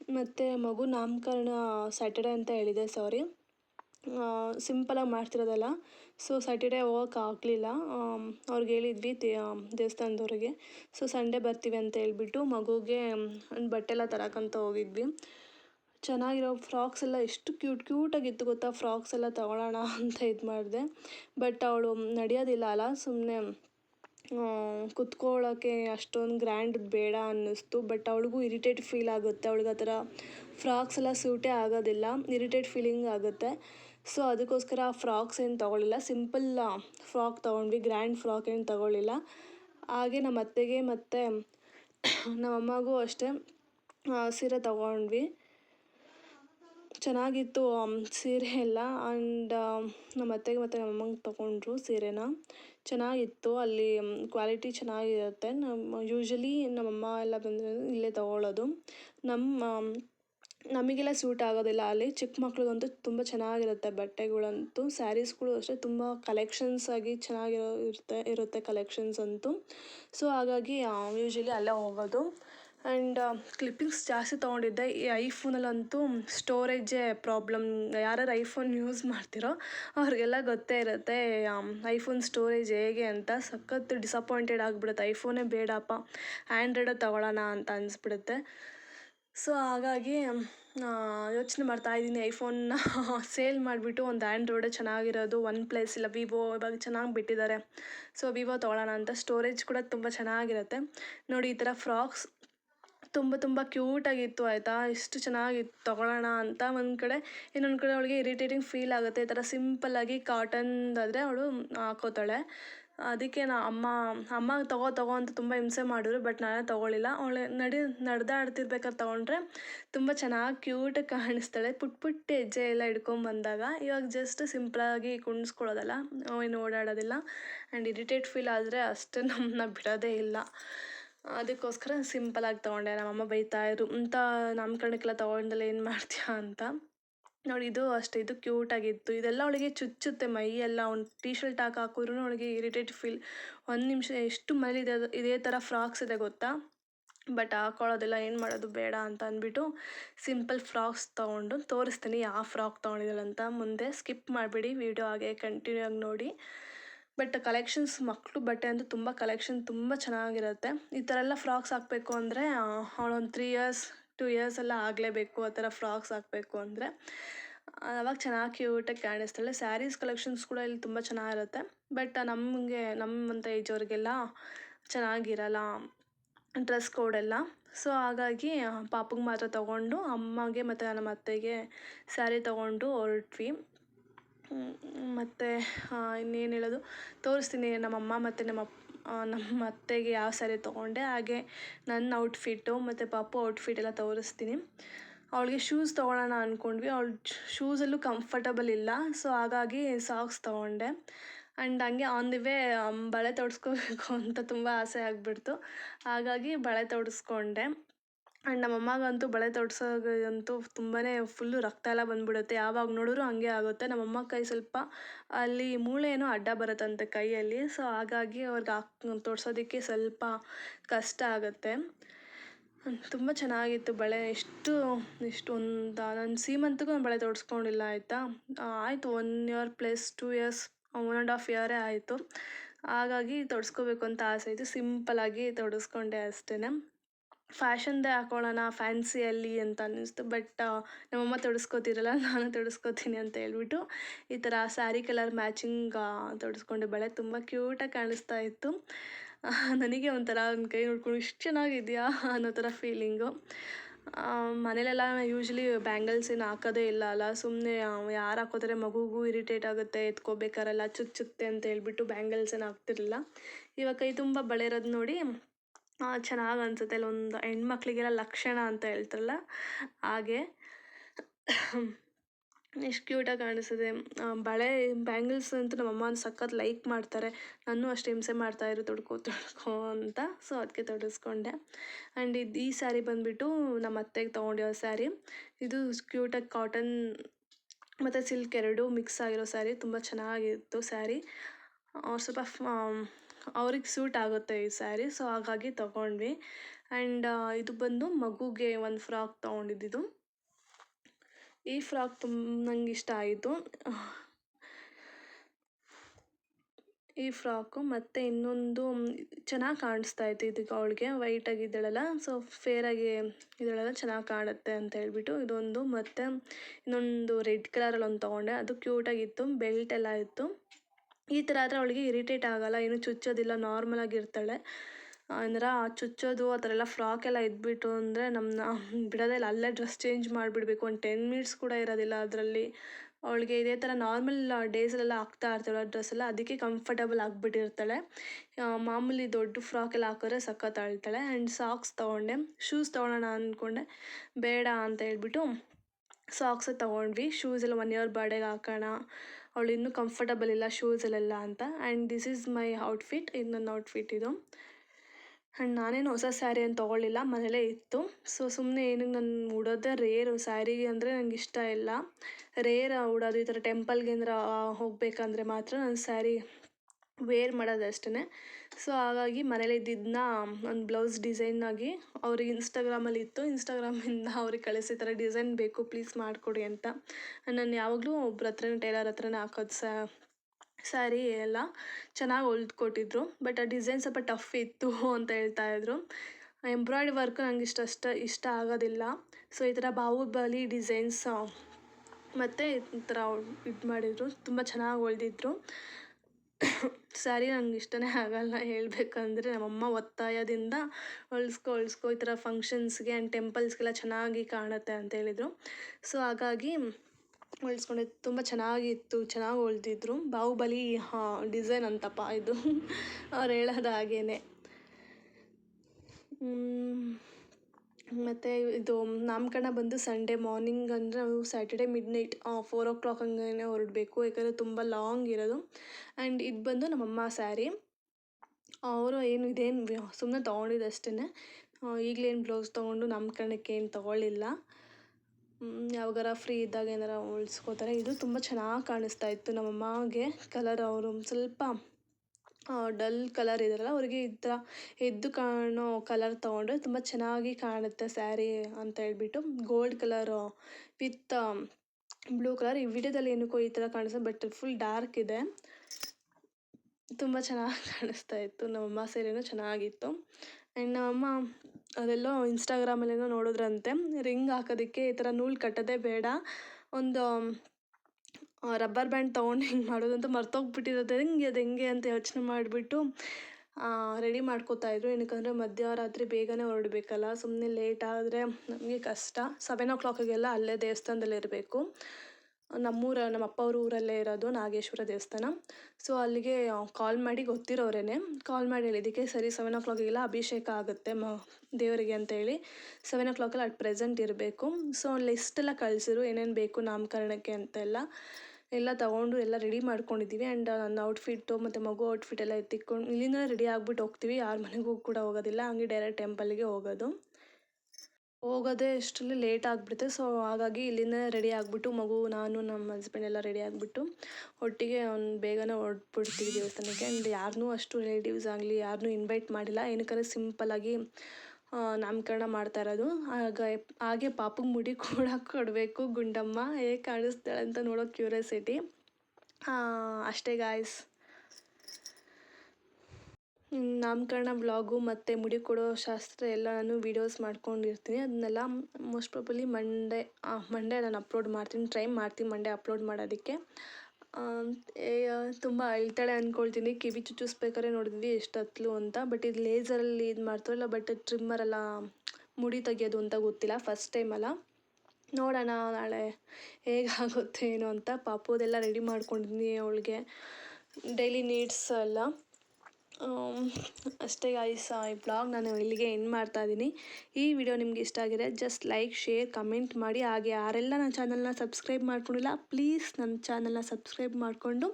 ಮತ್ತು ಮಗು ನಾಮಕರಣ ಸ್ಯಾಟರ್ಡೆ ಅಂತ ಹೇಳಿದೆ ಸಾರಿ ಸಿಂಪಲಾಗಿ ಮಾಡ್ತಿರೋದಲ್ಲ. ಸೊ ಸ್ಯಾಟರ್ಡೇ ಹೋಗೋಕೆ ಆಗಲಿಲ್ಲ. ಅವ್ರಿಗೆ ಹೇಳಿದ್ವಿ ದೇವಸ್ಥಾನದವ್ರಿಗೆ. ಸೊ ಸಂಡೇ ಬರ್ತೀವಿ ಅಂತ ಹೇಳ್ಬಿಟ್ಟು ಮಗುಗೆ ಒಂದು ಬಟ್ಟೆ ಎಲ್ಲ ತರಕಂತ ಹೋಗಿದ್ವಿ. ಚೆನ್ನಾಗಿರೋ ಫ್ರಾಕ್ಸ್ ಎಲ್ಲ ಎಷ್ಟು ಕ್ಯೂಟ್, ಕ್ಯೂಟಾಗಿತ್ತು ಗೊತ್ತಾ? ಫ್ರಾಕ್ಸ್ ಎಲ್ಲ ತಗೊಳ್ಳೋಣ ಅಂತ ಇದು ಮಾಡಿದೆ. ಬಟ್ ಅವಳು ನಡೆಯೋದಿಲ್ಲ ಅಲ್ಲ ಸುಮ್ಮನೆ ಕುತ್ಕೊಳ್ಳೋಕ್ಕೆ ಅಷ್ಟೊಂದು ಗ್ರ್ಯಾಂಡ್ ಬೇಡ ಅನ್ನಿಸ್ತು. ಬಟ್ ಅವಳಿಗೂ ಇರಿಟೇಟ್ ಫೀಲ್ ಆಗುತ್ತೆ. ಅವಳಿಗೆ ಆ ಥರ ಫ್ರಾಕ್ಸ್ ಎಲ್ಲ ಸೂಟೇ ಆಗೋದಿಲ್ಲ. ಇರಿಟೇಟ್ ಫೀಲಿಂಗ್ ಆಗುತ್ತೆ. ಸೊ ಅದಕ್ಕೋಸ್ಕರ ಫ್ರಾಕ್ಸ್ ಏನು ತೊಗೊಳ್ಳಿಲ್ಲ. ಸಿಂಪಲ್ ಫ್ರಾಕ್ ತೊಗೊಂಡ್ವಿ. ಗ್ರ್ಯಾಂಡ್ ಫ್ರಾಕ್ ಏನು ತೊಗೊಳ್ಳಿಲ್ಲ. ಹಾಗೆ ನಮ್ಮ ಅತ್ತೆಗೆ ಮತ್ತು ನಮ್ಮಮ್ಮಗೂ ಅಷ್ಟೇ ಆ, ಸೀರೆ ತೊಗೊಂಡ್ವಿ. ಚೆನ್ನಾಗಿತ್ತು ಸೀರೆ ಎಲ್ಲ. ಆ್ಯಂಡ್ ನಮ್ಮ ಅತ್ತೆಗೆ ಮತ್ತು ನಮ್ಮಮ್ಮಂಗೆ ತೊಗೊಂಡ್ರು ಸೀರೆನ. ಚೆನ್ನಾಗಿತ್ತು. ಅಲ್ಲಿ ಕ್ವಾಲಿಟಿ ಚೆನ್ನಾಗಿರುತ್ತೆ. ನಮ್ಮ ಯೂಶ್ವಲಿ ನಮ್ಮಮ್ಮ ಎಲ್ಲ ಬಂದರೆ ಇಲ್ಲೇ ತೊಗೊಳ್ಳೋದು ನಮ್ಮ ನಮಗೆಲ್ಲ ಸೂಟ್ ಆಗೋದಿಲ್ಲ. ಅಲ್ಲಿ ಚಿಕ್ಕ ಮಕ್ಳಿಗಂತೂ ತುಂಬ ಚೆನ್ನಾಗಿರುತ್ತೆ ಬಟ್ಟೆಗಳಂತೂ, ಸ್ಯಾರೀಸ್ಗಳು ಅಷ್ಟೇ ತುಂಬ ಕಲೆಕ್ಷನ್ಸ್ ಆಗಿ ಚೆನ್ನಾಗಿರೋ ಇರುತ್ತೆ ಇರುತ್ತೆ ಕಲೆಕ್ಷನ್ಸ್ ಅಂತೂ. ಸೊ ಹಾಗಾಗಿ ಯೂಶ್ವಲಿ ಅಲ್ಲೇ ಹೋಗೋದು. ಆ್ಯಂಡ್ ಕ್ಲಿಪ್ಪಿಂಗ್ಸ್ ಜಾಸ್ತಿ ತೊಗೊಂಡಿದ್ದೆ. ಈ ಐಫೋನಲ್ಲಂತೂ ಸ್ಟೋರೇಜೇ ಪ್ರಾಬ್ಲಮ್ ಯಾರ್ಯಾರು ಐಫೋನ್ ಯೂಸ್ ಮಾಡ್ತಿರೋ ಅವ್ರಿಗೆಲ್ಲ ಗೊತ್ತೇ ಇರುತ್ತೆ ಐಫೋನ್ ಸ್ಟೋರೇಜ್ ಹೇಗೆ ಅಂತ. ಸಖತ್ತು ಡಿಸಪಾಯಿಂಟೆಡ್ ಆಗಿಬಿಡುತ್ತೆ. ಐಫೋನೇ ಬೇಡಪ್ಪ. ಆ್ಯಂಡ್ರಾಯ್ಡೇ ತಗೊಳ್ಳೋಣ ಅಂತ ಅನಿಸ್ಬಿಡುತ್ತೆ. ಸೊ ಹಾಗಾಗಿ ಯೋಚನೆ ಮಾಡ್ತಾ ಇದ್ದೀನಿ ಐಫೋನ್ನ ಸೇಲ್ ಮಾಡಿಬಿಟ್ಟು ಒಂದು ಆ್ಯಂಡ್ರಾಯ್ಡೇ ಚೆನ್ನಾಗಿರೋದು, ಒನ್ ಪ್ಲಸ್ ಇಲ್ಲ, ವಿವೋ ಇವಾಗ ಚೆನ್ನಾಗಿ ಬಿಟ್ಟಿದ್ದಾರೆ. ಸೊ ವಿವೋ ತೊಗೊಳ್ಳೋಣ ಅಂತ. ಸ್ಟೋರೇಜ್ ಕೂಡ ತುಂಬ ಚೆನ್ನಾಗಿರುತ್ತೆ. ನೋಡಿ, ಈ ಥರ ಫ್ರಾಕ್ಸ್ ತುಂಬ ತುಂಬ ಕ್ಯೂಟಾಗಿತ್ತು, ಆಯಿತಾ? ಎಷ್ಟು ಚೆನ್ನಾಗಿತ್ತು ತೊಗೊಳ್ಳೋಣ ಅಂತ ಒಂದು ಕಡೆ. ಇನ್ನೊಂದು ಕಡೆ ಅವಳಿಗೆ ಇರಿಟೇಟಿಂಗ್ ಫೀಲ್ ಆಗುತ್ತೆ. ಈ ಥರ ಸಿಂಪಲ್ಲಾಗಿ ಕಾಟನ್ದಾದರೆ ಅವಳು ಹಾಕೋತಾಳೆ. ಅದಕ್ಕೆ ನಾ ಅಮ್ಮ ಅಮ್ಮ ತಗೋ ತಗೋ ಅಂತ ತುಂಬ ಹಿಂಸೆ ಮಾಡಿದ್ರು ಬಟ್ ನಾನೇ ತಗೊಳ್ಳಿಲ್ಲ. ಅವಳು ನಡಿ ನಡೆದಾಡ್ತಿರ್ಬೇಕಾದ್ರೆ ತೊಗೊಂಡ್ರೆ ತುಂಬ ಚೆನ್ನಾಗಿ ಕ್ಯೂಟಾಗಿ ಕಾಣಿಸ್ತಾಳೆ. ಪುಟ್ಟ ಪುಟ್ಟ ಹೆಜ್ಜೆ ಎಲ್ಲ ಹಿಡ್ಕೊಂಬಂದಾಗ ಇವಾಗ ಜಸ್ಟ್ ಸಿಂಪಲಾಗಿ ಕುಣಿಸ್ಕೊಳ್ಳೋದಲ್ಲ ಏನು ಓಡಾಡೋದಿಲ್ಲ. ಆ್ಯಂಡ್ ಇರಿಟೇಟ್ ಫೀಲ್ ಆದರೆ ಅಷ್ಟೇ ನಮ್ಮನ್ನ ಬಿಡೋದೇ ಇಲ್ಲ. ಅದಕ್ಕೋಸ್ಕರ ಸಿಂಪಲಾಗಿ ತೊಗೊಂಡೆ. ನಮ್ಮಮ್ಮ ಬೈತಾಯಿದ್ರು ಇಂಥ ನಾಮಕರಣಕ್ಕೆಲ್ಲ ತೊಗೊಂಡಲ್ಲ ಏನು ಮಾಡ್ತೀಯಾ? ಅಂತ. ನೋಡಿ, ಇದು ಅಷ್ಟೇ, ಇದು ಕ್ಯೂಟಾಗಿತ್ತು ಇದೆಲ್ಲ ಅವಳಿಗೆ ಚುಚ್ಚುತ್ತೆ, ಮೈ ಎಲ್ಲ ಒಂದು ಟೀ ಶರ್ಟ್ ಹಾಕಿ ಹಾಕಿದ್ರು ಅವಳಿಗೆ ಇರಿಟೇಟ್ ಫೀಲ್ ಒಂದು ನಿಮಿಷ, ಎಷ್ಟು ಮನೇಲಿ ಇದೆ ಇದೇ ಥರ ಫ್ರಾಕ್ಸ್ ಇದೆ ಗೊತ್ತಾ? ಬಟ್ ಹಾಕೊಳ್ಳೋದೆಲ್ಲ ಏನು ಮಾಡೋದು, ಬೇಡ ಅಂತ ಅಂದ್ಬಿಟ್ಟು ಸಿಂಪಲ್ ಫ್ರಾಕ್ಸ್ ತೊಗೊಂಡು ತೋರಿಸ್ತೀನಿ, ಯಾವ ಫ್ರಾಕ್ ತೊಗೊಂಡಿದ್ದಾಳಂತ ಮುಂದೆ ಸ್ಕಿಪ್ ಮಾಡಿಬಿಡಿ ವಿಡಿಯೋ ಹಾಗೆ ಕಂಟಿನ್ಯೂ ಆಗಿ ನೋಡಿ. ಬಟ್ ಕಲೆಕ್ಷನ್ಸ್ ಮಕ್ಕಳು ಬಟ್ಟೆ ಅಂತೂ ತುಂಬ ಕಲೆಕ್ಷನ್ ತುಂಬ ಚೆನ್ನಾಗಿರುತ್ತೆ. ಈ ಥರ ಎಲ್ಲ ಫ್ರಾಕ್ಸ್ ಹಾಕಬೇಕು ಅಂದರೆ ಅವಳೊಂದು ತ್ರೀ ಇಯರ್ಸ್ ಟು ಇಯರ್ಸ್ ಎಲ್ಲ ಆಗಲೇಬೇಕು, ಆ ಥರ ಫ್ರಾಕ್ಸ್ ಹಾಕಬೇಕು ಅಂದರೆ ಅವಾಗ ಚೆನ್ನಾಗಿ ಕ್ಯೂಟಾಗಿ ಕಾಣಿಸ್ತಾಳೆ ಸ್ಯಾರೀಸ್ ಕಲೆಕ್ಷನ್ಸ್ ಕೂಡ ಇಲ್ಲಿ ತುಂಬ ಚೆನ್ನಾಗಿರುತ್ತೆ. ಬಟ್ ನಮಗೆ ನಮ್ಮಂಥ ಏಜ್ ಅವ್ರಿಗೆಲ್ಲ ಚೆನ್ನಾಗಿರಲ್ಲ ಡ್ರೆಸ್ ಕೋಡೆಲ್ಲ ಸೊ ಹಾಗಾಗಿ ಪಾಪಗೆ ಮಾತ್ರ ತೊಗೊಂಡು, ಅಮ್ಮಗೆ ಮತ್ತು ನಮ್ಮ ಅತ್ತೆಗೆ ಸ್ಯಾರಿ ತೊಗೊಂಡು ಹೊರಟ್ವಿ. ಮತ್ತು ಇನ್ನೇನು ಹೇಳೋದು? ತೋರಿಸ್ತೀನಿ ನಮ್ಮಮ್ಮ ಮತ್ತು ನಮ್ಮ ನಮ್ಮ ಅತ್ತೆಗೆ ಯಾವ ಸ್ಯಾರಿ ತೊಗೊಂಡೆ, ಹಾಗೆ ನನ್ನ ಔಟ್ಫಿಟ್ಟು ಮತ್ತು ಪಾಪು ಔಟ್ಫಿಟ್ ಎಲ್ಲ ತೋರಿಸ್ತೀನಿ. ಅವಳಿಗೆ ಶೂಸ್ ತೊಗೊಳೋಣ ಅಂದ್ಕೊಂಡ್ವಿ ಅವಳು ಶೂಸಲ್ಲೂ ಕಂಫರ್ಟಬಲ್ ಇಲ್ಲ ಸೊ ಹಾಗಾಗಿ ಸಾಕ್ಸ್ ತೊಗೊಂಡೆ. ಆ್ಯಂಡ್ ಹಂಗೆ ಆನ್ ದಿ ವೇ ಬಳೆ ತೊಡಿಸ್ಕೋಬೇಕು ಅಂತ ತುಂಬ ಆಸೆ ಆಗಿಬಿಡ್ತು. ಹಾಗಾಗಿ ಬಳೆ ತೊಡಿಸ್ಕೊಂಡೆ. ಆ್ಯಂಡ್ ನಮ್ಮ ಅಮ್ಮಗಂತೂ ಬಳೆ ತೊಡ್ಸೋಗಂತೂ ತುಂಬಾ ಫುಲ್ಲು ರಕ್ತ ಎಲ್ಲ ಬಂದ್ಬಿಡುತ್ತೆ. ಯಾವಾಗ ನೋಡಿದ್ರು ಹಂಗೆ ಆಗುತ್ತೆ. ನಮ್ಮ ಅಮ್ಮ ಕೈ ಸ್ವಲ್ಪ ಅಲ್ಲಿ ಮೂಳೆ ಏನೋ ಅಡ್ಡ ಬರುತ್ತಂತೆ ಕೈಯಲ್ಲಿ. ಸೊ ಹಾಗಾಗಿ ಅವ್ರಿಗೆ ಹಾಕ್, ತೊಡ್ಸೋದಕ್ಕೆ ಸ್ವಲ್ಪ ಕಷ್ಟ ಆಗುತ್ತೆ. ತುಂಬ ಚೆನ್ನಾಗಿತ್ತು ಬಳೆ. ಎಷ್ಟು ಒಂದು, ನಾನು ಸೀಮಂತಕ್ಕೂ ನಾನು ಬಳೆ ತೊಡ್ಸ್ಕೊಂಡಿಲ್ಲ, ಆಯಿತಾ? ಆಯಿತು one year plus two years one and half ಇಯರೇ ಆಯಿತು. ಹಾಗಾಗಿ ತೊಡ್ಸ್ಕೋಬೇಕು ಅಂತ ಆಸೆ ಇತ್ತು. ಸಿಂಪಲ್ಲಾಗಿ ತೊಡಸ್ಕೊಂಡೆ ಅಷ್ಟೇ ಫ್ಯಾಷನ್ದೇ ಹಾಕೊಳ್ಳೋಣ ಫ್ಯಾನ್ಸಿಯಲ್ಲಿ ಅಂತ ಅನ್ನಿಸ್ತು. ಬಟ್ ನಮ್ಮಮ್ಮ ತೊಡಸ್ಕೊತಿರಲ್ಲ, ನಾನು ತೊಡಸ್ಕೊತೀನಿ ಅಂತ ಹೇಳ್ಬಿಟ್ಟು ಈ ಥರ ಸ್ಯಾರಿ ಕಲರ್ ಮ್ಯಾಚಿಂಗ್ ತೊಡಸ್ಕೊಂಡೆ ಬಳೆ ತುಂಬ ಕ್ಯೂಟಾಗಿ ಕಾಣಿಸ್ತಾ ಇತ್ತು. ನನಗೆ ಒಂಥರ ನನ್ನ ಕೈ ನೋಡ್ಕೊಂಡು ಇಷ್ಟು ಚೆನ್ನಾಗಿದೆಯಾ ಅನ್ನೋ ಥರ ಫೀಲಿಂಗು ಮನೇಲೆಲ್ಲ ಯೂಶ್ವಲಿ ಬ್ಯಾಂಗಲ್ಸ್ ಏನು ಹಾಕೋದೇ ಇಲ್ಲ ಅಲ್ಲ. ಸುಮ್ಮನೆ ಯಾರು ಹಾಕೋದ್ರೆ ಮಗುಗೂ ಇರಿಟೇಟ್ ಆಗುತ್ತೆ ಎತ್ಕೋಬೇಕಾರಲ್ಲ ಚುಚ್ಚುತ್ತೆ ಅಂತ ಹೇಳ್ಬಿಟ್ಟು ಬ್ಯಾಂಗಲ್ಸ್ ಏನು ಹಾಕ್ತಿರಲಿಲ್ಲ. ಇವಾಗ ಕೈ ತುಂಬ ಬಳೆ ಇರೋದು ನೋಡಿ ಚೆನ್ನಾಗಿ ಅನಿಸುತ್ತೆ ಅಲ್ಲೊಂದು ಹೆಣ್ಮಕ್ಳಿಗೆಲ್ಲ ಲಕ್ಷಣ ಅಂತ ಹೇಳ್ತಾರಲ್ಲ, ಹಾಗೆ. ಎಷ್ಟು ಕ್ಯೂಟಾಗಿ ಕಾಣಿಸ್ತದೆ ಬಳೆ ಬ್ಯಾಂಗಲ್ಸ್ ಅಂತೂ ನಮ್ಮ ಅಮ್ಮ ಸಖತ್ ಲೈಕ್ ಮಾಡ್ತಾರೆ. ನಾನು ಅಷ್ಟು ಹಿಂಸೆ ಮಾಡ್ತಾಯಿರು ತೊಡ್ಕೊ ತೊಡ್ಕೊ ಅಂತ. ಸೊ ಅದಕ್ಕೆ ತೊಡಗಿಸ್ಕೊಂಡೆ ಆ್ಯಂಡ್ ಇದು ಈ ಸ್ಯಾರಿ ಬಂದುಬಿಟ್ಟು ನಮ್ಮ ಅತ್ತೆಗೆ ತೊಗೊಂಡಿರೋ ಸ್ಯಾರಿ ಇದು ಕ್ಯೂಟಾಗಿ ಕಾಟನ್ ಮತ್ತು ಸಿಲ್ಕ್ ಎರಡು ಮಿಕ್ಸ್ ಆಗಿರೋ ಸ್ಯಾರಿ ತುಂಬ ಚೆನ್ನಾಗಿತ್ತು ಸ್ಯಾರಿ ಸ್ವಲ್ಪ ಅವ್ರಿಗೆ ಸೂಟ್ ಆಗುತ್ತೆ ಈ ಸ್ಯಾರಿ, ಸೊ ಹಾಗಾಗಿ ತೊಗೊಂಡ್ವಿ. ಆ್ಯಂಡ್ ಇದು ಬಂದು ಮಗುಗೆ ಒಂದು ಫ್ರಾಕ್ ತೊಗೊಂಡಿದ್ದು ಈ ಫ್ರಾಕ್ ತುಂಬ ನಂಗೆ ಇಷ್ಟ ಆಯಿತು. ಈ ಫ್ರಾಕು ಮತ್ತು ಇನ್ನೊಂದು, ಚೆನ್ನಾಗಿ ಕಾಣಿಸ್ತಾ ಇತ್ತು ಇದಕ್ಕೆ ಅವಳಿಗೆ ವೈಟಾಗಿದ್ದಳಲ್ಲ ಸೊ ಫೇರಾಗಿ ಇದ್ದಾಳಲ್ಲ, ಚೆನ್ನಾಗಿ ಕಾಣುತ್ತೆ ಅಂತ ಹೇಳ್ಬಿಟ್ಟು ಇದೊಂದು ಮತ್ತು ಇನ್ನೊಂದು ರೆಡ್ ಕಲರಲ್ಲಿ ಒಂದು ತೊಗೊಂಡೆ. ಅದು ಕ್ಯೂಟಾಗಿತ್ತು ಬೆಲ್ಟ್ ಎಲ್ಲ ಇತ್ತು. ಈ ಥರ ಆದರೆ ಅವಳಿಗೆ ಇರಿಟೇಟ್ ಆಗೋಲ್ಲ ಏನು ಚುಚ್ಚೋದಿಲ್ಲ ನಾರ್ಮಲಾಗಿ ಇರ್ತಾಳೆ ಅಂದ್ರೆ ಆ ಚುಚ್ಚೋದು, ಆ ಥರ ಎಲ್ಲ ಫ್ರಾಕ್ ಎಲ್ಲ ಇದ್ಬಿಟ್ಟು ಅಂದರೆ ನಮ್ಮನ್ನ ಬಿಡೋದೇ ಇಲ್ಲ, ಅಲ್ಲೇ ಡ್ರೆಸ್ ಚೇಂಜ್ ಮಾಡಿಬಿಡ್ಬೇಕು. ಒಂದು ಟೆನ್ ಮಿನಿಟ್ಸ್ ಕೂಡ ಇರೋದಿಲ್ಲ ಅದರಲ್ಲಿ. ಅವಳಿಗೆ ಇದೇ ಥರ ನಾರ್ಮಲ್ ಡೇಸಲ್ಲೆಲ್ಲ ಹಾಕ್ತಾ ಇರ್ತಾಳೆ ಡ್ರೆಸ್ ಎಲ್ಲ. ಅದಕ್ಕೆ ಕಂಫರ್ಟಬಲ್ ಆಗಿಬಿಟ್ಟಿರ್ತಾಳೆ. ಮಾಮೂಲಿ ದೊಡ್ಡ ಫ್ರಾಕ್ ಎಲ್ಲ ಹಾಕಿದ್ರೆ ಸಖತ್ ಅಳ್ತಾಳೆ ಆ್ಯಂಡ್ ಸಾಕ್ಸ್ ತೊಗೊಂಡೆ. ಶೂಸ್ ತೊಗೊಳೋಣ ಅಂದ್ಕೊಂಡೆ ಬೇಡ ಅಂತ ಹೇಳ್ಬಿಟ್ಟು ಸಾಕ್ಸೇ ತೊಗೊಂಡ್ವಿ. ಶೂಸ್ ಎಲ್ಲ ಒನ್ ಇಯರ್ ಬರ್ಡೇಗೆ ಹಾಕೋಣ. ಅವಳು ಇನ್ನೂ ಕಂಫರ್ಟಬಲ್ ಇಲ್ಲ ಶೂಸಲ್ಲೆಲ್ಲ ಅಂತ. And this is my outfit ಇದು ನನ್ನ ಔಟ್ಫಿಟ್ ಇದು. ಆ್ಯಂಡ್ ನಾನೇನು ಹೊಸ ಸ್ಯಾರಿ ಏನು ತೊಗೊಳ್ಳಿಲ್ಲ, ಮನೇಲೇ ಇತ್ತು. ಸೊ ಸುಮ್ಮನೆ ಏನಕ್ಕೆ ನಾನು ಉಡೋದೇ ರೇರು ಸ್ಯಾರಿ ಅಂದರೆ ನಂಗೆ ಇಷ್ಟ ಇಲ್ಲ. ರೇರ್ ಉಡೋದು ಈ ಥರ ಟೆಂಪಲ್ಗೆ ಅಂದ್ರೆ ಹೋಗಬೇಕಂದ್ರೆ ಮಾತ್ರ ನಾನು ಸ್ಯಾರಿ ವೇರ್ ಮಾಡೋದು ಅಷ್ಟೇ ಸೊ ಹಾಗಾಗಿ ಮನೇಲಿ ಇದ್ದಿದ್ದನ್ನ ಒಂದು ಬ್ಲೌಸ್ ಡಿಸೈನ್ ಆಗಿ ಅವ್ರಿಗೆ ಇನ್ಸ್ಟಾಗ್ರಾಮಲ್ಲಿ ಇತ್ತು. ಇನ್ಸ್ಟಾಗ್ರಾಮಿಂದ ಅವ್ರಿಗೆ ಕಳಿಸಿ, ಈ ಥರ ಡಿಸೈನ್ ಬೇಕು ಪ್ಲೀಸ್ ಮಾಡಿಕೊಡಿ ಅಂತ. ನಾನು ಯಾವಾಗಲೂ ಒಬ್ರ ಹತ್ರನೇ ಟೈಲರ್ ಹತ್ರನೇ ಹಾಕೋದು ಸ್ಯಾರಿ ಎಲ್ಲ ಚೆನ್ನಾಗಿ ಹೊಲ್ದು ಕೊಟ್ಟಿದ್ರು ಬಟ್ ಆ ಡಿಸೈನ್ ಸ್ವಲ್ಪ ಟಫ್ ಇತ್ತು ಅಂತ ಹೇಳ್ತಾ ಇದ್ರು. ಎಂಬ್ರಾಯ್ಡ್ರಿ ವರ್ಕ್ ನಂಗೆ ಇಷ್ಟ ಅಷ್ಟ, ಇಷ್ಟ ಆಗೋದಿಲ್ಲ. ಸೊ ಈ ಥರ ಬಾಹುಬಲಿ ಡಿಸೈನ್ಸ್ ಮತ್ತು ಈ ಥರ ಇದು ಮಾಡಿದರು. ತುಂಬ ಚೆನ್ನಾಗಿ ಹೊಲ್ದಿದ್ರು. ಸ್ಯಾರಿ ನಂಗೆ ಇಷ್ಟನೇ ಆಗಲ್ಲ ಹೇಳಬೇಕಂದ್ರೆ ನಮ್ಮಮ್ಮ ಒತ್ತಾಯದಿಂದ ಹೊಲಿಸ್ಕೊ ಹೊಲಿಸ್ಕೊ ಈ ಥರ ಫಂಕ್ಷನ್ಸ್ಗೆ ಆ್ಯಂಡ್ ಟೆಂಪಲ್ಸ್ಗೆಲ್ಲ ಚೆನ್ನಾಗಿ ಕಾಣುತ್ತೆ ಅಂತ ಹೇಳಿದರು. ಸೊ ಹಾಗಾಗಿ ಹೊಳ್ಸ್ಕೊಂಡೆ ತುಂಬ ಚೆನ್ನಾಗಿತ್ತು, ಚೆನ್ನಾಗಿ ಹೊಲ್ದಿದ್ರು. ಬಾಹುಬಲಿ ಡಿಸೈನ್ ಅಂತಪ್ಪ ಇದು. ಅವ್ರು ಹೇಳೋದು ಹಾಗೇನೆ. ಮತ್ತು ಇದು ನಾಮಕರಣ ಬಂದು ಸಂಡೇ ಮಾರ್ನಿಂಗ್ ಅಂದರೆ ನಾವು Saturday midnight four o'clock ಹಂಗೇ ಹೊರಡಬೇಕು. ಯಾಕಂದರೆ ತುಂಬ ಲಾಂಗ್ ಇರೋದು. ಆ್ಯಂಡ್ ಇದು ಬಂದು ನಮ್ಮಮ್ಮ ಸ್ಯಾರಿ ಅವರು ಏನು ಇದೇನು ಸುಮ್ಮನೆ ತೊಗೊಂಡಿದ್ದು ಅಷ್ಟೇ ಈಗಲೇನು ಬ್ಲೌಸ್ ತೊಗೊಂಡು ನಾಮಕರಣಕ್ಕೆ ಏನು ತೊಗೊಳ್ಳಿಲ್ಲ ಯಾವಾಗಾರ ಫ್ರೀ ಇದ್ದಾಗ ಏನಾರ ಉಳಿಸ್ಕೋತಾರೆ ಇದು ತುಂಬ ಚೆನ್ನಾಗಿ ಕಾಣಿಸ್ತಾ ಇತ್ತು ನಮ್ಮಮ್ಮಗೆ. ಕಲರ್ ಅವರು ಸ್ವಲ್ಪ ಡಲ್ ಕಲರ್ ಇದ್ದಾರಲ್ಲ ಅವರಿಗೆ ಈ ಥರ ಎದ್ದು ಕಾಣೋ ಕಲರ್ ತೊಗೊಂಡ್ರೆ ತುಂಬ ಚೆನ್ನಾಗಿ ಕಾಣುತ್ತೆ ಸ್ಯಾರಿ ಅಂತ ಹೇಳ್ಬಿಟ್ಟು. Gold colour, with blue colour. ಈ ವಿಡಿಯೋದಲ್ಲಿ ಏನಕ್ಕೋ ಈ ಥರ ಕಾಣಿಸ್ತದೆ ಬಟ್ ಫುಲ್ ಡಾರ್ಕ್ ಇದೆ. ತುಂಬ ಚೆನ್ನಾಗಿ ಕಾಣಿಸ್ತಾ ಇತ್ತು. ನಮ್ಮಮ್ಮ ಸೀರೆನೂ ಚೆನ್ನಾಗಿತ್ತು. ಆ್ಯಂಡ್ ನಮ್ಮಮ್ಮ ಅದೆಲ್ಲೋ ಇನ್ಸ್ಟಾಗ್ರಾಮಲ್ಲೇನೋ ನೋಡಿದ್ರಂತೆ. ರಿಂಗ್ ಹಾಕೋದಕ್ಕೆ ಈ ಥರ ನೂಲು ಕಟ್ಟೋದೇ ಬೇಡ. ಒಂದು ರಬ್ಬರ್ ಬ್ಯಾಂಡ್ ತೊಗೊಂಡು ಹಿಂಗೆ ಮಾಡೋದು ಅಂತ ಮರ್ತೋಗ್ಬಿಟ್ಟಿರೋದು. ಹೆಂಗೆ ಅದು ಹೆಂಗೆ ಅಂತ ಯೋಚನೆ ಮಾಡಿಬಿಟ್ಟು ರೆಡಿ ಮಾಡ್ಕೋತಾಯಿದ್ರು ಏನಕ್ಕಂದರೆ ಮಧ್ಯರಾತ್ರಿ ಬೇಗನೆ ಹೊರಡಬೇಕಲ್ಲ. ಸುಮ್ಮನೆ ಲೇಟ್ ಆದರೆ ನಮಗೆ ಕಷ್ಟ. ಸೆವೆನ್ ಓ ಕ್ಲಾಕಿಗೆಲ್ಲ ಅಲ್ಲೇ ದೇವಸ್ಥಾನದಲ್ಲಿ ಇರಬೇಕು. ನಮ್ಮೂರ ನಮ್ಮ ಅಪ್ಪ ಅವ್ರ ಊರಲ್ಲೇ ಇರೋದು ನಾಗೇಶ್ವರ ದೇವಸ್ಥಾನ. ಸೊ ಅಲ್ಲಿಗೆ ಕಾಲ್ ಮಾಡಿ ಗೊತ್ತಿರೋರೇ ಕಾಲ್ ಮಾಡಿ ಹೇಳಿದ್ದಕ್ಕೆ ಸರಿ ಸೆವೆನ್ ಓ ಕ್ಲಾಕಿಗೆಲ್ಲ ಅಭಿಷೇಕ ಆಗುತ್ತೆ ಮ, ದೇವರಿಗೆ ಅಂತೇಳಿ ಸೆವೆನ್ ಓ ಕ್ಲಾಕಲ್ಲಿ ಅಟ್ ಪ್ರೆಸೆಂಟ್ ಇರಬೇಕು. ಸೊ ಲಿಸ್ಟೆಲ್ಲ ಕಳಿಸಿರು, ಏನೇನು ಬೇಕು ನಾಮಕರಣಕ್ಕೆ ಅಂತೆಲ್ಲ. ಎಲ್ಲ ತಗೊಂಡು ಎಲ್ಲ ರೆಡಿ ಮಾಡ್ಕೊಂಡಿದ್ದೀವಿ. ಆ್ಯಂಡ್ ನನ್ನ ಔಟ್ಫಿಟ್ಟು ಮತ್ತು ಮಗು ಔಟ್ಫಿಟ್ ಎಲ್ಲ ಎತ್ತಿಕೊಂಡು ಇಲ್ಲಿಂದ ರೆಡಿ ಆಗ್ಬಿಟ್ಟು ಹೋಗ್ತೀವಿ. ಯಾರ ಮನೆಗೂ ಕೂಡ ಹೋಗೋದಿಲ್ಲ. ಹಂಗೆ ಡೈರೆಕ್ಟ್ ಟೆಂಪಲ್ಗೆ ಹೋಗೋದು. ಹೋಗೋದೇ ಎಷ್ಟರಲ್ಲಿ ಲೇಟ್ ಆಗಿಬಿಡುತ್ತೆ. ಸೊ ಹಾಗಾಗಿ ಇಲ್ಲಿಂದ ರೆಡಿ ಆಗಿಬಿಟ್ಟು ಮಗು, ನಾನು, ನಮ್ಮ ಹಸ್ಬೆಂಡ್ ಎಲ್ಲ ರೆಡಿ ಆಗಿಬಿಟ್ಟು ಒಟ್ಟಿಗೆ ಅವ್ನು ಬೇಗನೆ ಹೊರಟ್ಬಿಡ್ತೀವಿ ದೇವಸ್ಥಾನಕ್ಕೆ. ಆ್ಯಂಡ್ ಯಾರನ್ನೂ ಅಷ್ಟು ರಿಲೇಟಿವ್ಸ್ ಆಗಲಿ ಯಾರನ್ನೂ ಇನ್ವೈಟ್ ಮಾಡಿಲ್ಲ. ಏನಕ್ಕಂದ್ರೆ ಸಿಂಪಲ್ಲಾಗಿ ನಾಮಕರಣ ಮಾಡ್ತಾ ಇರೋದು. ಹಾಗೆ ಹಾಗೆ ಪಾಪಗೆ ಮುಡಿ ಕೂಡ ಕೊಡಬೇಕು ಗುಂಡಮ್ಮ. ಹೇಗೆ ಕಾಣಿಸ್ತಾಳೆ ಅಂತ ನೋಡೋ ಕ್ಯೂರಿಯಾಸಿಟಿ. ಅಷ್ಟೇ ಗಾಯ್ಸ್ ನಾಮಕರಣ ಬ್ಲಾಗು ಮತ್ತು ಮುಡಿ ಕೊಡೋ ಶಾಸ್ತ್ರ ಎಲ್ಲ ನಾನು ವೀಡಿಯೋಸ್ ಮಾಡ್ಕೊಂಡಿರ್ತೀನಿ. ಅದನ್ನೆಲ್ಲ ಮೋಸ್ಟ್ ಪ್ರಾಬಲಿ ಮಂಡೇ ಮಂಡೇ ನಾನು ಅಪ್ಲೋಡ್ ಮಾಡ್ತೀನಿ. ಟ್ರೈ ಮಾಡ್ತೀನಿ ಮಂಡೇ ಅಪ್ಲೋಡ್ ಮಾಡೋದಕ್ಕೆ. ತುಂಬ ಅಳ್ತಾಳೆ ಅಂದ್ಕೊಳ್ತೀನಿ ಕಿವಿ ಚುಚ್ಚಿಸ್ಬೇಕಾದ್ರೆ ನೋಡಿದ್ವಿ ಎಷ್ಟು ಹತ್ಲು ಅಂತ. ಬಟ್ ಇದು ಲೇಸರಲ್ಲಿ ಇದು ಮಾಡ್ತಾರಲ್ಲ ಬಟ್ ಟ್ರಿಮ್ಮರೆಲ್ಲ ಮುಡಿ ತೆಗಿಯೋದು ಅಂತ ಗೊತ್ತಿಲ್ಲ ಫಸ್ಟ್ ಟೈಮಲ್ಲ ನೋಡೋಣ ನಾಳೆ ಹೇಗಾಗುತ್ತೆ, ಏನು ಅಂತ. ಪಾಪುದೆಲ್ಲ ರೆಡಿ ಮಾಡ್ಕೊಂಡಿದ್ದೀನಿ ಅವಳಿಗೆ. ಡೈಲಿ ನೀಡ್ಸ್ ಎಲ್ಲ. ಅಷ್ಟೇ ಗಾಯ್ಸ್ ಈ ಬ್ಲಾಗ್ ನಾನು ಇಲ್ಲಿಗೆ ಎಂಡ್ ಮಾಡ್ತಾ ಇದ್ದೀನಿ ಈ ವಿಡಿಯೋ ನಿಮ್ಗೆ ಇಷ್ಟ ಆಗಿದೆ ಜಸ್ಟ್ ಲೈಕ್ ಶೇರ್ ಕಮೆಂಟ್ ಮಾಡಿ. ಹಾಗೆ ಯಾರೆಲ್ಲ ನನ್ನ ಚಾನಲ್ನ ಸಬ್ಸ್ಕ್ರೈಬ್ ಮಾಡ್ಕೊಂಡಿಲ್ಲ ಪ್ಲೀಸ್ ನನ್ನ ಚಾನಲ್ನ ಸಬ್ಸ್ಕ್ರೈಬ್ ಮಾಡಿಕೊಂಡು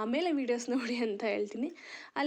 ಆಮೇಲೆ ವೀಡಿಯೋಸ್ ನೋಡಿ ಅಂತ ಹೇಳ್ತೀನಿ. ಅಲ್ಲಿ